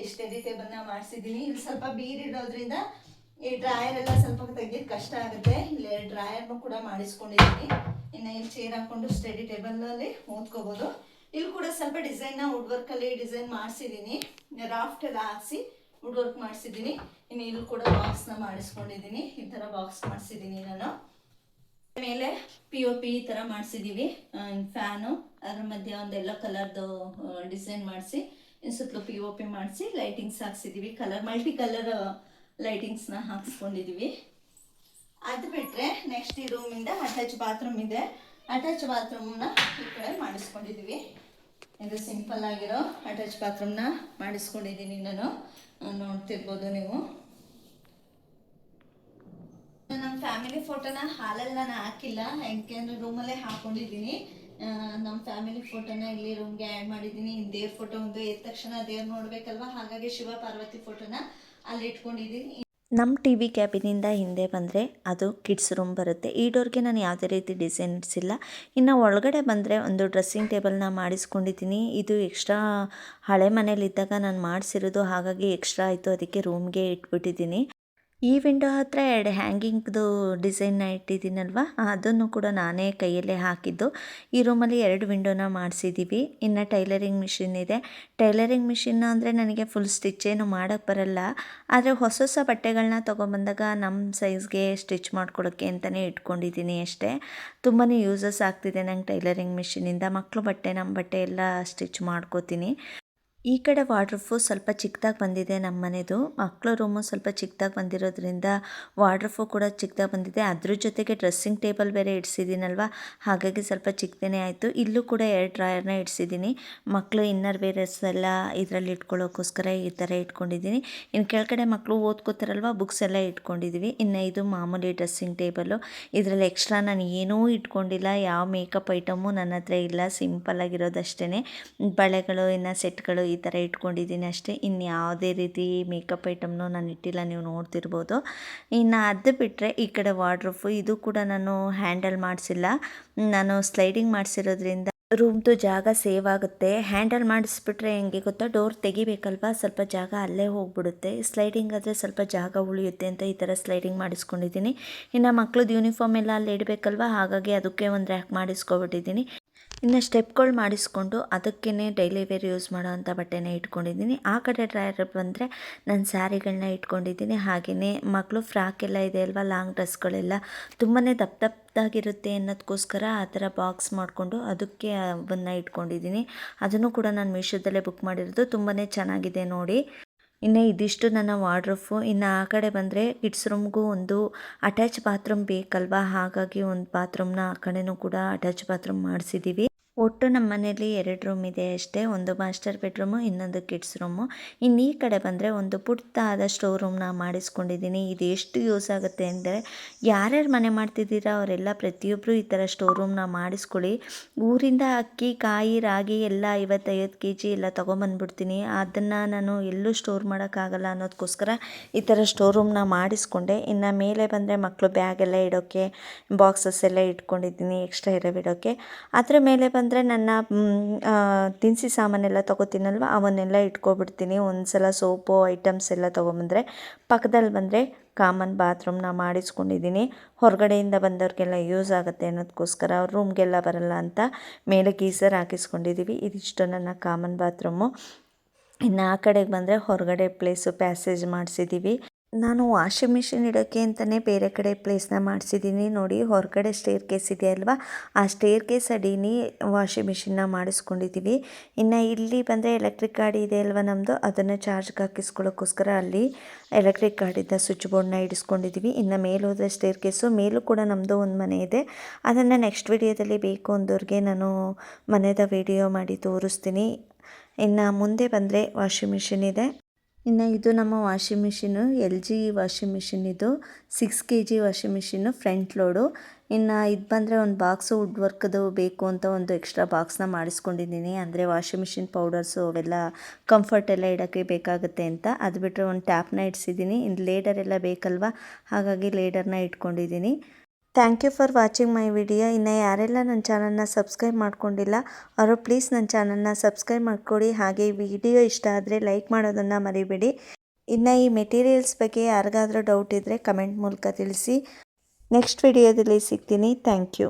ಈ ಸ್ಟಡಿ ಟೇಬಲ್ನ ಮಾಡಿಸಿದ್ದೀನಿ ಇಲ್ಲಿ ಸ್ವಲ್ಪ ಬೀರಿಡೋದ್ರಿಂದ ಈ ಡ್ರಾಯರ್ ಎಲ್ಲ ಸ್ವಲ್ಪ ತೆಗಿಯೋದು ಕಷ್ಟ ಆಗುತ್ತೆ. ಇಲ್ಲಿ ಡ್ರಾಯರ್ನು ಕೂಡ ಮಾಡಿಸ್ಕೊಂಡಿದ್ದೀನಿ ಇನ್ನು ಇಲ್ಲಿ ಚೇರ್ ಹಾಕೊಂಡು ಸ್ಟಡಿ ಟೇಬಲ್ನಲ್ಲಿ ಓದ್ಕೋಬೋದು. ಇಲ್ಲಿ ಕೂಡ ಸ್ವಲ್ಪ ಡಿಸೈನ್ನ ವುಡ್ ವರ್ಕಲ್ಲಿ ಡಿಸೈನ್ ಮಾಡಿಸಿದ್ದೀನಿ ರಾಫ್ಟ್ ಎಲ್ಲ ಹಾಕ್ಸಿ ವುಡ್ ವರ್ಕ್ ಮಾಡಿಸಿದ್ದೀನಿ. ಇನ್ನು ಇಲ್ಲೂ ಕೂಡ ಬಾಕ್ಸ್ನ ಮಾಡಿಸ್ಕೊಂಡಿದ್ದೀನಿ. ಈ ಥರ ಬಾಕ್ಸ್ ಮಾಡಿಸಿದ್ದೀನಿ ನಾನು. ಮೇಲೆ ಪಿ ಒ ಪಿ ಈ ಥರ ಮಾಡಿಸಿದ್ದೀವಿ ಫ್ಯಾನು ಅದ್ರ ಮಧ್ಯೆ ಒಂದು ಎಲ್ಲೋ ಕಲರ್ದು ಡಿಸೈನ್ ಮಾಡಿಸಿ ಇನ್ನು ಸುತ್ತಲೂ ಪಿ ಒ ಪಿ ಮಾಡಿಸಿ ಲೈಟಿಂಗ್ಸ್ ಹಾಕ್ಸಿದ್ದೀವಿ ಕಲರ್ ಮಲ್ಟಿ ಕಲರ್ ಲೈಟಿಂಗ್ಸ್ನ ಹಾಕ್ಸ್ಕೊಂಡಿದ್ದೀವಿ ಅದು ಬಿಟ್ಟರೆ ನೆಕ್ಸ್ಟ್ ಈ ರೂಮಿಂದ ಅಟ್ಯಾಚ್ ಬಾತ್ರೂಮ್ ಇದೆ. ಅಟ್ಯಾಚ್ ಬಾತ್ರೂಮ್ನ ಈ ಕಡೆ ಮಾಡಿಸ್ಕೊಂಡಿದ್ದೀವಿ ಇದು ಸಿಂಪಲ್ ಆಗಿರೋ ಅಟ್ಯಾಚ್ ಬಾತ್ರೂಮ್ನ ಮಾಡಿಸ್ಕೊಂಡಿದ್ದೀನಿ ನಾನು. ನೋಡ್ತಿರ್ಬೋದು ನೀವು. ನಮ್ಮ ಫ್ಯಾಮಿಲಿ ಫೋಟೋನ ಹಾಲಲ್ಲಿ ನಾನು ಹಾಕಿಲ್ಲ. ಯಾಕೆ ಅಂದರೆ ರೂಮಲ್ಲೇ ಹಾಕೊಂಡಿದ್ದೀನಿ. ನಮ್ಮ ಫ್ಯಾಮಿಲಿ ಫೋಟೋನ ಇಲ್ಲಿ ರೂಮ್ಗೆ ಆ್ಯಡ್ ಮಾಡಿದ್ದೀನಿ. ದೇವ್ರ ಫೋಟೋ ಒಂದು ಎದ್ದ ತಕ್ಷಣ ದೇವ್ರು ನೋಡ್ಬೇಕಲ್ವಾ? ಹಾಗಾಗಿ ಶಿವ ಪಾರ್ವತಿ ಫೋಟೋನ ಅಲ್ಲಿ ಇಟ್ಕೊಂಡಿದ್ದೀನಿ. ನಮ್ಮ ಟಿ ವಿ ಕ್ಯಾಬಿನಿಂದ ಹಿಂದೆ ಬಂದರೆ ಅದು ಕಿಡ್ಸ್ ರೂಮ್ ಬರುತ್ತೆ. ಈ ಡೋರ್ಗೆ ನಾನು ಯಾವುದೇ ರೀತಿ ಡಿಸೈನ್ ಇಡಿಸಿಲ್ಲ ಇನ್ನು ಒಳಗಡೆ ಬಂದರೆ ಒಂದು ಡ್ರೆಸ್ಸಿಂಗ್ ಟೇಬಲ್ನ ಮಾಡಿಸ್ಕೊಂಡಿದ್ದೀನಿ. ಇದು ಎಕ್ಸ್ಟ್ರಾ ಹಳೆ ಮನೇಲಿದ್ದಾಗ ನಾನು ಮಾಡಿಸಿರೋದು, ಹಾಗಾಗಿ ಎಕ್ಸ್ಟ್ರಾ ಆಯಿತು. ಅದಕ್ಕೆ ರೂಮ್ಗೆ ಇಟ್ಬಿಟ್ಟಿದ್ದೀನಿ. ಈ ವಿಂಡೋ ಹತ್ರ ಎರಡು ಹ್ಯಾಂಗಿಂಗ್ದು ಡಿಸೈನ್ನ ಇಟ್ಟಿದ್ದೀನಲ್ವ? ಅದನ್ನು ಕೂಡ ನಾನೇ ಕೈಯಲ್ಲೇ ಹಾಕಿದ್ದು. ಈ ರೂಮಲ್ಲಿ ಎರಡು ವಿಂಡೋನ ಮಾಡಿಸಿದ್ದೀವಿ. ಇನ್ನು ಟೈಲರಿಂಗ್ ಮಿಷಿನ್ ಇದೆ. ಟೈಲರಿಂಗ್ ಮಿಷಿನ್ ಅಂದರೆ ನನಗೆ ಫುಲ್ ಸ್ಟಿಚ್ ಏನು ಮಾಡೋಕ್ಕೆ ಬರಲ್ಲ. ಆದರೆ ಹೊಸ ಹೊಸ ಬಟ್ಟೆಗಳನ್ನ ತೊಗೊಂಬಂದಾಗ ನಮ್ಮ ಸೈಜ್ಗೆ ಸ್ಟಿಚ್ ಮಾಡ್ಕೊಡೋಕ್ಕೆ ಅಂತಲೇ ಇಟ್ಕೊಂಡಿದ್ದೀನಿ ಅಷ್ಟೇ. ತುಂಬಾ ಯೂಸಸ್ ಆಗ್ತಿದೆ ನಂಗೆ ಟೈಲರಿಂಗ್ ಮಿಷಿನಿಂದ. ಮಕ್ಕಳು ಬಟ್ಟೆ ನಮ್ಮ ಬಟ್ಟೆ ಎಲ್ಲ ಸ್ಟಿಚ್ ಮಾಡ್ಕೋತೀನಿ. ಈ ಕಡೆ ವಾಡ್ರಫು ಸ್ವಲ್ಪ ಚಿಕ್ಕದಾಗಿ ಬಂದಿದೆ ನಮ್ಮ ಮನೆದು. ಮಕ್ಕಳ ರೂಮು ಸ್ವಲ್ಪ ಚಿಕ್ಕದಾಗಿ ಬಂದಿರೋದ್ರಿಂದ ವಾಡ್ರಫು ಕೂಡ ಚಿಕ್ಕದಾಗಿ ಬಂದಿದೆ. ಅದ್ರ ಜೊತೆಗೆ ಡ್ರೆಸ್ಸಿಂಗ್ ಟೇಬಲ್ ಬೇರೆ ಇಡ್ಸಿದ್ದೀನಲ್ವ? ಹಾಗಾಗಿ ಸ್ವಲ್ಪ ಚಿಕ್ಕದೇ ಆಯಿತು. ಇಲ್ಲೂ ಕೂಡ ಎರಡು ಡ್ರಾಯರ್ನ ಇಡ್ಸಿದ್ದೀನಿ. ಮಕ್ಕಳು ಇನ್ನರ್ ವೇರಸ್ ಎಲ್ಲ ಇದರಲ್ಲಿ ಇಟ್ಕೊಳ್ಳೋಕ್ಕೋಸ್ಕರ ಈ ಥರ ಇಟ್ಕೊಂಡಿದ್ದೀನಿ. ಇನ್ನು ಕೆಳಗಡೆ ಮಕ್ಕಳು ಓದ್ಕೋತಾರಲ್ವ? ಬುಕ್ಸ್ ಎಲ್ಲ ಇಟ್ಕೊಂಡಿದ್ದೀವಿ ಇನ್ನು ಇದು ಮಾಮೂಲಿ ಡ್ರೆಸ್ಸಿಂಗ್ ಟೇಬಲು. ಇದರಲ್ಲಿ ಎಕ್ಸ್ಟ್ರಾ ನಾನು ಏನೂ ಇಟ್ಕೊಂಡಿಲ್ಲ. ಯಾವ ಮೇಕಪ್ ಐಟಮು ನನ್ನ ಹತ್ರ ಇಲ್ಲ. ಸಿಂಪಲ್ ಆಗಿರೋದಷ್ಟೇ ಬಳೆಗಳು, ಇನ್ನು ಸೆಟ್ಗಳು ಈ ಥರ ಇಟ್ಕೊಂಡಿದ್ದೀನಿ ಅಷ್ಟೇ. ಇನ್ನು ಯಾವುದೇ ರೀತಿ ಮೇಕಪ್ ಐಟಮ್ನು ನಾನು ಇಟ್ಟಿಲ್ಲ, ನೀವು ನೋಡ್ತಿರ್ಬೋದು. ಇನ್ನು ಅದು ಬಿಟ್ಟರೆ ಈ ಕಡೆ ವಾರ್ಡ್ರೂಫು ಇದು ಕೂಡ ನಾನು ಹ್ಯಾಂಡಲ್ ಮಾಡಿಸಿಲ್ಲ. ನಾನು ಸ್ಲೈಡಿಂಗ್ ಮಾಡಿಸಿರೋದ್ರಿಂದ ರೂಮ್ದು ಜಾಗ ಸೇವ್ ಆಗುತ್ತೆ. ಹ್ಯಾಂಡಲ್ ಮಾಡಿಸ್ಬಿಟ್ರೆ ಹೆಂಗೆ ಗೊತ್ತಾ? ಡೋರ್ ತೆಗಿಬೇಕಲ್ವಾ? ಸ್ವಲ್ಪ ಜಾಗ ಅಲ್ಲೇ ಹೋಗ್ಬಿಡುತ್ತೆ. ಸ್ಲೈಡಿಂಗ್ ಆದರೆ ಸ್ವಲ್ಪ ಜಾಗ ಉಳಿಯುತ್ತೆ ಅಂತ ಈ ಥರ ಸ್ಲೈಡಿಂಗ್ ಮಾಡಿಸ್ಕೊಂಡಿದ್ದೀನಿ. ಇನ್ನು ಮಕ್ಳದ್ದು ಯೂನಿಫಾರ್ಮ್ ಎಲ್ಲ ಅಲ್ಲಿ ಇಡಬೇಕಲ್ವಾ? ಹಾಗಾಗಿ ಅದಕ್ಕೆ ಒಂದು ರ್ಯಾಕ್ ಮಾಡಿಸ್ಕೊಬಿಟ್ಟಿದ್ದೀನಿ. ಇನ್ನು ಸ್ಟೆಪ್ಗಳು ಮಾಡಿಸ್ಕೊಂಡು ಅದಕ್ಕೇ ಡೈಲಿ ವೇರ್ ಯೂಸ್ ಮಾಡೋವಂಥ ಬಟ್ಟೆನ ಇಟ್ಕೊಂಡಿದ್ದೀನಿ. ಆ ಕಡೆ ಡ್ರೈಯರ್ ಬಂದರೆ ನಾನು ಸ್ಯಾರಿಗಳನ್ನ ಇಟ್ಕೊಂಡಿದ್ದೀನಿ. ಹಾಗೆಯೇ ಮಕ್ಕಳು ಫ್ರಾಕ್ ಎಲ್ಲ ಇದೆ ಅಲ್ವಾ, ಲಾಂಗ್ ಡ್ರೆಸ್ಗಳೆಲ್ಲ ತುಂಬಾ ದಪ್ಪ ದಪ್ಪದಾಗಿರುತ್ತೆ ಅನ್ನೋದಕ್ಕೋಸ್ಕರ ಆ ಥರ ಬಾಕ್ಸ್ ಮಾಡಿಕೊಂಡು ಅದಕ್ಕೆ ಅವನ್ನು ಇಟ್ಕೊಂಡಿದ್ದೀನಿ. ಅದನ್ನು ಕೂಡ ನಾನು ಮೀಶೋದಲ್ಲೇ ಬುಕ್ ಮಾಡಿರೋದು. ತುಂಬಾ ಚೆನ್ನಾಗಿದೆ ನೋಡಿ. ಇನ್ನು ಇದಿಷ್ಟು ನನ್ನ ವಾರ್ಡ್ರಫು. ಇನ್ನು ಆ ಕಡೆ ಬಂದರೆ ಕಿಡ್ಸ್ ರೂಮ್ಗೂ ಒಂದು ಅಟ್ಯಾಚ್ ಬಾತ್ರೂಮ್ ಬೇಕಲ್ವಾ? ಹಾಗಾಗಿ ಒಂದು ಬಾತ್ರೂಮ್ನ ಆ ಕಡೆನೂ ಕೂಡ ಅಟ್ಯಾಚ್ ಬಾತ್ರೂಮ್ ಮಾಡಿಸಿದ್ದೀವಿ ಒಟ್ಟು ನಮ್ಮ ಮನೇಲಿ ಎರಡು ರೂಮ್ ಇದೆ ಅಷ್ಟೇ. ಒಂದು ಮಾಸ್ಟರ್ ಬೆಡ್ರೂಮು ಇನ್ನೊಂದು ಕಿಡ್ಸ್ ರೂಮು ಇನ್ನು ಈ ಕಡೆ ಬಂದರೆ ಒಂದು ಪುಟ್ಟದಾದ ಸ್ಟೋರ್ ರೂಮ್ನ ಮಾಡಿಸ್ಕೊಂಡಿದ್ದೀನಿ. ಇದು ಎಷ್ಟು ಯೂಸ್ ಆಗುತ್ತೆ ಅಂದರೆ, ಯಾರ್ಯಾರು ಮನೆ ಮಾಡ್ತಿದ್ದೀರಾ ಅವರೆಲ್ಲ ಪ್ರತಿಯೊಬ್ಬರು ಈ ಥರ ಸ್ಟೋರ್ ರೂಮ್ನ ಮಾಡಿಸ್ಕೊಳ್ಳಿ. ಊರಿಂದ ಅಕ್ಕಿ, ಕಾಯಿ, ರಾಗಿ ಎಲ್ಲ ಐವತ್ತೈವತ್ತು ಕೆ ಜಿ ಎಲ್ಲ ತೊಗೊಂಬಂದ್ಬಿಡ್ತೀನಿ. ಅದನ್ನು ನಾನು ಎಲ್ಲೂ ಸ್ಟೋರ್ ಮಾಡೋಕ್ಕಾಗಲ್ಲ ಅನ್ನೋದಕ್ಕೋಸ್ಕರ ಈ ಥರ ಸ್ಟೋರ್ ರೂಮ್ನ ಮಾಡಿಸ್ಕೊಂಡೆ. ಇನ್ನು ಮೇಲೆ ಬಂದರೆ ಮಕ್ಕಳು ಬ್ಯಾಗೆಲ್ಲ ಇಡೋಕ್ಕೆ ಬಾಕ್ಸಸ್ ಎಲ್ಲ ಇಟ್ಕೊಂಡಿದ್ದೀನಿ ಎಕ್ಸ್ಟ್ರಾ ಇರೋ ಬಿಡೋಕ್ಕೆ ಅದರ ಮೇಲೆ ಬಂದರೆ ನನ್ನ ದಿನಸಿ ಸಾಮಾನೆಲ್ಲ ತೊಗೋತೀನಲ್ವ ಅವನ್ನೆಲ್ಲ ಇಟ್ಕೊಬಿಡ್ತೀನಿ. ಒಂದು ಸಲ ಸೋಪು, ಐಟಮ್ಸ್ ಎಲ್ಲ ತೊಗೊಂಬಂದರೆ ಪಕ್ಕದಲ್ಲಿ ಬಂದರೆ ಕಾಮನ್ ಬಾತ್ರೂಮ್ನ ಮಾಡಿಸ್ಕೊಂಡಿದ್ದೀನಿ. ಹೊರಗಡೆಯಿಂದ ಬಂದವ್ರಿಗೆಲ್ಲ ಯೂಸ್ ಆಗುತ್ತೆ ಅನ್ನೋದಕ್ಕೋಸ್ಕರ ಅವ್ರ ರೂಮ್ಗೆಲ್ಲ ಬರಲ್ಲ ಅಂತ ಮೇಲೆ ಗೀಸರ್ ಹಾಕಿಸ್ಕೊಂಡಿದ್ದೀವಿ ಇದಿಷ್ಟು ನನ್ನ ಕಾಮನ್ ಬಾತ್ರೂಮು. ಇನ್ನು ಆ ಕಡೆಗೆ ಬಂದರೆ ಹೊರಗಡೆ ಪ್ಲೇಸು ಪ್ಯಾಸೇಜ್ ಮಾಡಿಸಿದ್ದೀವಿ ನಾನು ವಾಷಿಂಗ್ ಮಿಷಿನ್ ಇಡೋಕ್ಕೆ ಅಂತಲೇ ಬೇರೆ ಕಡೆ ಪ್ಲೇಸ್ನ ಮಾಡಿಸಿದ್ದೀನಿ. ನೋಡಿ, ಹೊರಗಡೆ ಸ್ಟೇರ್ ಕೇಸ್ ಇದೆ ಅಲ್ವಾ? ಆ ಸ್ಟೇರ್ ಕೇಸ್ ಅಡೀನಿ ವಾಷಿಂಗ್ ಮಿಷಿನ್ನ ಮಾಡಿಸ್ಕೊಂಡಿದ್ದೀವಿ ಇನ್ನು ಇಲ್ಲಿ ಬಂದರೆ ಎಲೆಕ್ಟ್ರಿಕ್ ಗಾಡಿ ಇದೆ ಅಲ್ವಾ ನಮ್ಮದು ಅದನ್ನು ಚಾರ್ಜ್ಗೆ ಹಾಕಿಸ್ಕೊಳ್ಳೋಕ್ಕೋಸ್ಕರ ಅಲ್ಲಿ ಎಲೆಕ್ಟ್ರಿಕ್ ಗಾಡಿದ ಸ್ವಿಚ್ ಬೋರ್ಡ್ನ ಇಡಿಸ್ಕೊಂಡಿದ್ದೀವಿ ಇನ್ನು ಮೇಲೆ ಹೋದರೆ ಸ್ಟೇರ್ ಕೇಸು ಮೇಲೂ ಕೂಡ ನಮ್ಮದು ಒಂದು ಮನೆ ಇದೆ. ಅದನ್ನು ನೆಕ್ಸ್ಟ್ ವಿಡಿಯೋದಲ್ಲಿ ಬೇಕು ಅಂದವ್ರಿಗೆ ನಾನು ಮನೆದ ವಿಡಿಯೋ ಮಾಡಿ ತೋರಿಸ್ತೀನಿ. ಇನ್ನು ಮುಂದೆ ಬಂದರೆ ವಾಷಿಂಗ್ ಮಿಷಿನ್ ಇದೆ. ಇನ್ನು ಇದು ನಮ್ಮ washing machine, L G washing machine ಇದು, six K G washing machine front load. ಇನ್ನು ಇದು ಬಂದರೆ ಒಂದು ಬಾಕ್ಸು ವುಡ್ ವರ್ಕ್ದು ಬೇಕು ಅಂತ ಒಂದು ಎಕ್ಸ್ಟ್ರಾ ಬಾಕ್ಸ್ನ ಮಾಡಿಸ್ಕೊಂಡಿದ್ದೀನಿ. ಅಂದರೆ ವಾಷಿಂಗ್ ಮಿಷಿನ್ ಪೌಡರ್ಸು ಅವೆಲ್ಲ ಕಂಫರ್ಟ್ ಎಲ್ಲ ಇಡೋಕ್ಕೆ ಬೇಕಾಗುತ್ತೆ ಅಂತ. ಅದು ಬಿಟ್ಟರೆ ಒಂದು ಟ್ಯಾಪ್ನ ಇಡ್ಸಿದ್ದೀನಿ. ಇನ್ನು ಲೇಡರ್ ಎಲ್ಲ ಬೇಕಲ್ವಾ? ಹಾಗಾಗಿ ಲೇಡರ್ನ ಇಟ್ಕೊಂಡಿದ್ದೀನಿ. Thank you for watching my video ಇನ್ನು ಯಾರೆಲ್ಲ ನನ್ನ ಚಾನಲ್ನ ಸಬ್ಸ್ಕ್ರೈಬ್ ಮಾಡ್ಕೊಂಡಿಲ್ಲ, ಅವರು ಪ್ಲೀಸ್ ನನ್ನ ಚಾನಲ್ನ ಸಬ್ಸ್ಕ್ರೈಬ್ ಮಾಡಿಕೊಡಿ. ಹಾಗೆ ವಿಡಿಯೋ ಇಷ್ಟ ಆದರೆ ಲೈಕ್ ಮಾಡೋದನ್ನು ಮರಿಬೇಡಿ. ಇನ್ನು ಈ ಮೆಟೀರಿಯಲ್ಸ್ ಬಗ್ಗೆ ಯಾರಿಗಾದರೂ ಡೌಟ್ ಇದ್ದರೆ ಕಮೆಂಟ್ ಮೂಲಕ ತಿಳಿಸಿ. ನೆಕ್ಸ್ಟ್ ವಿಡಿಯೋದಲ್ಲಿ ಸಿಗ್ತೀನಿ. Thank you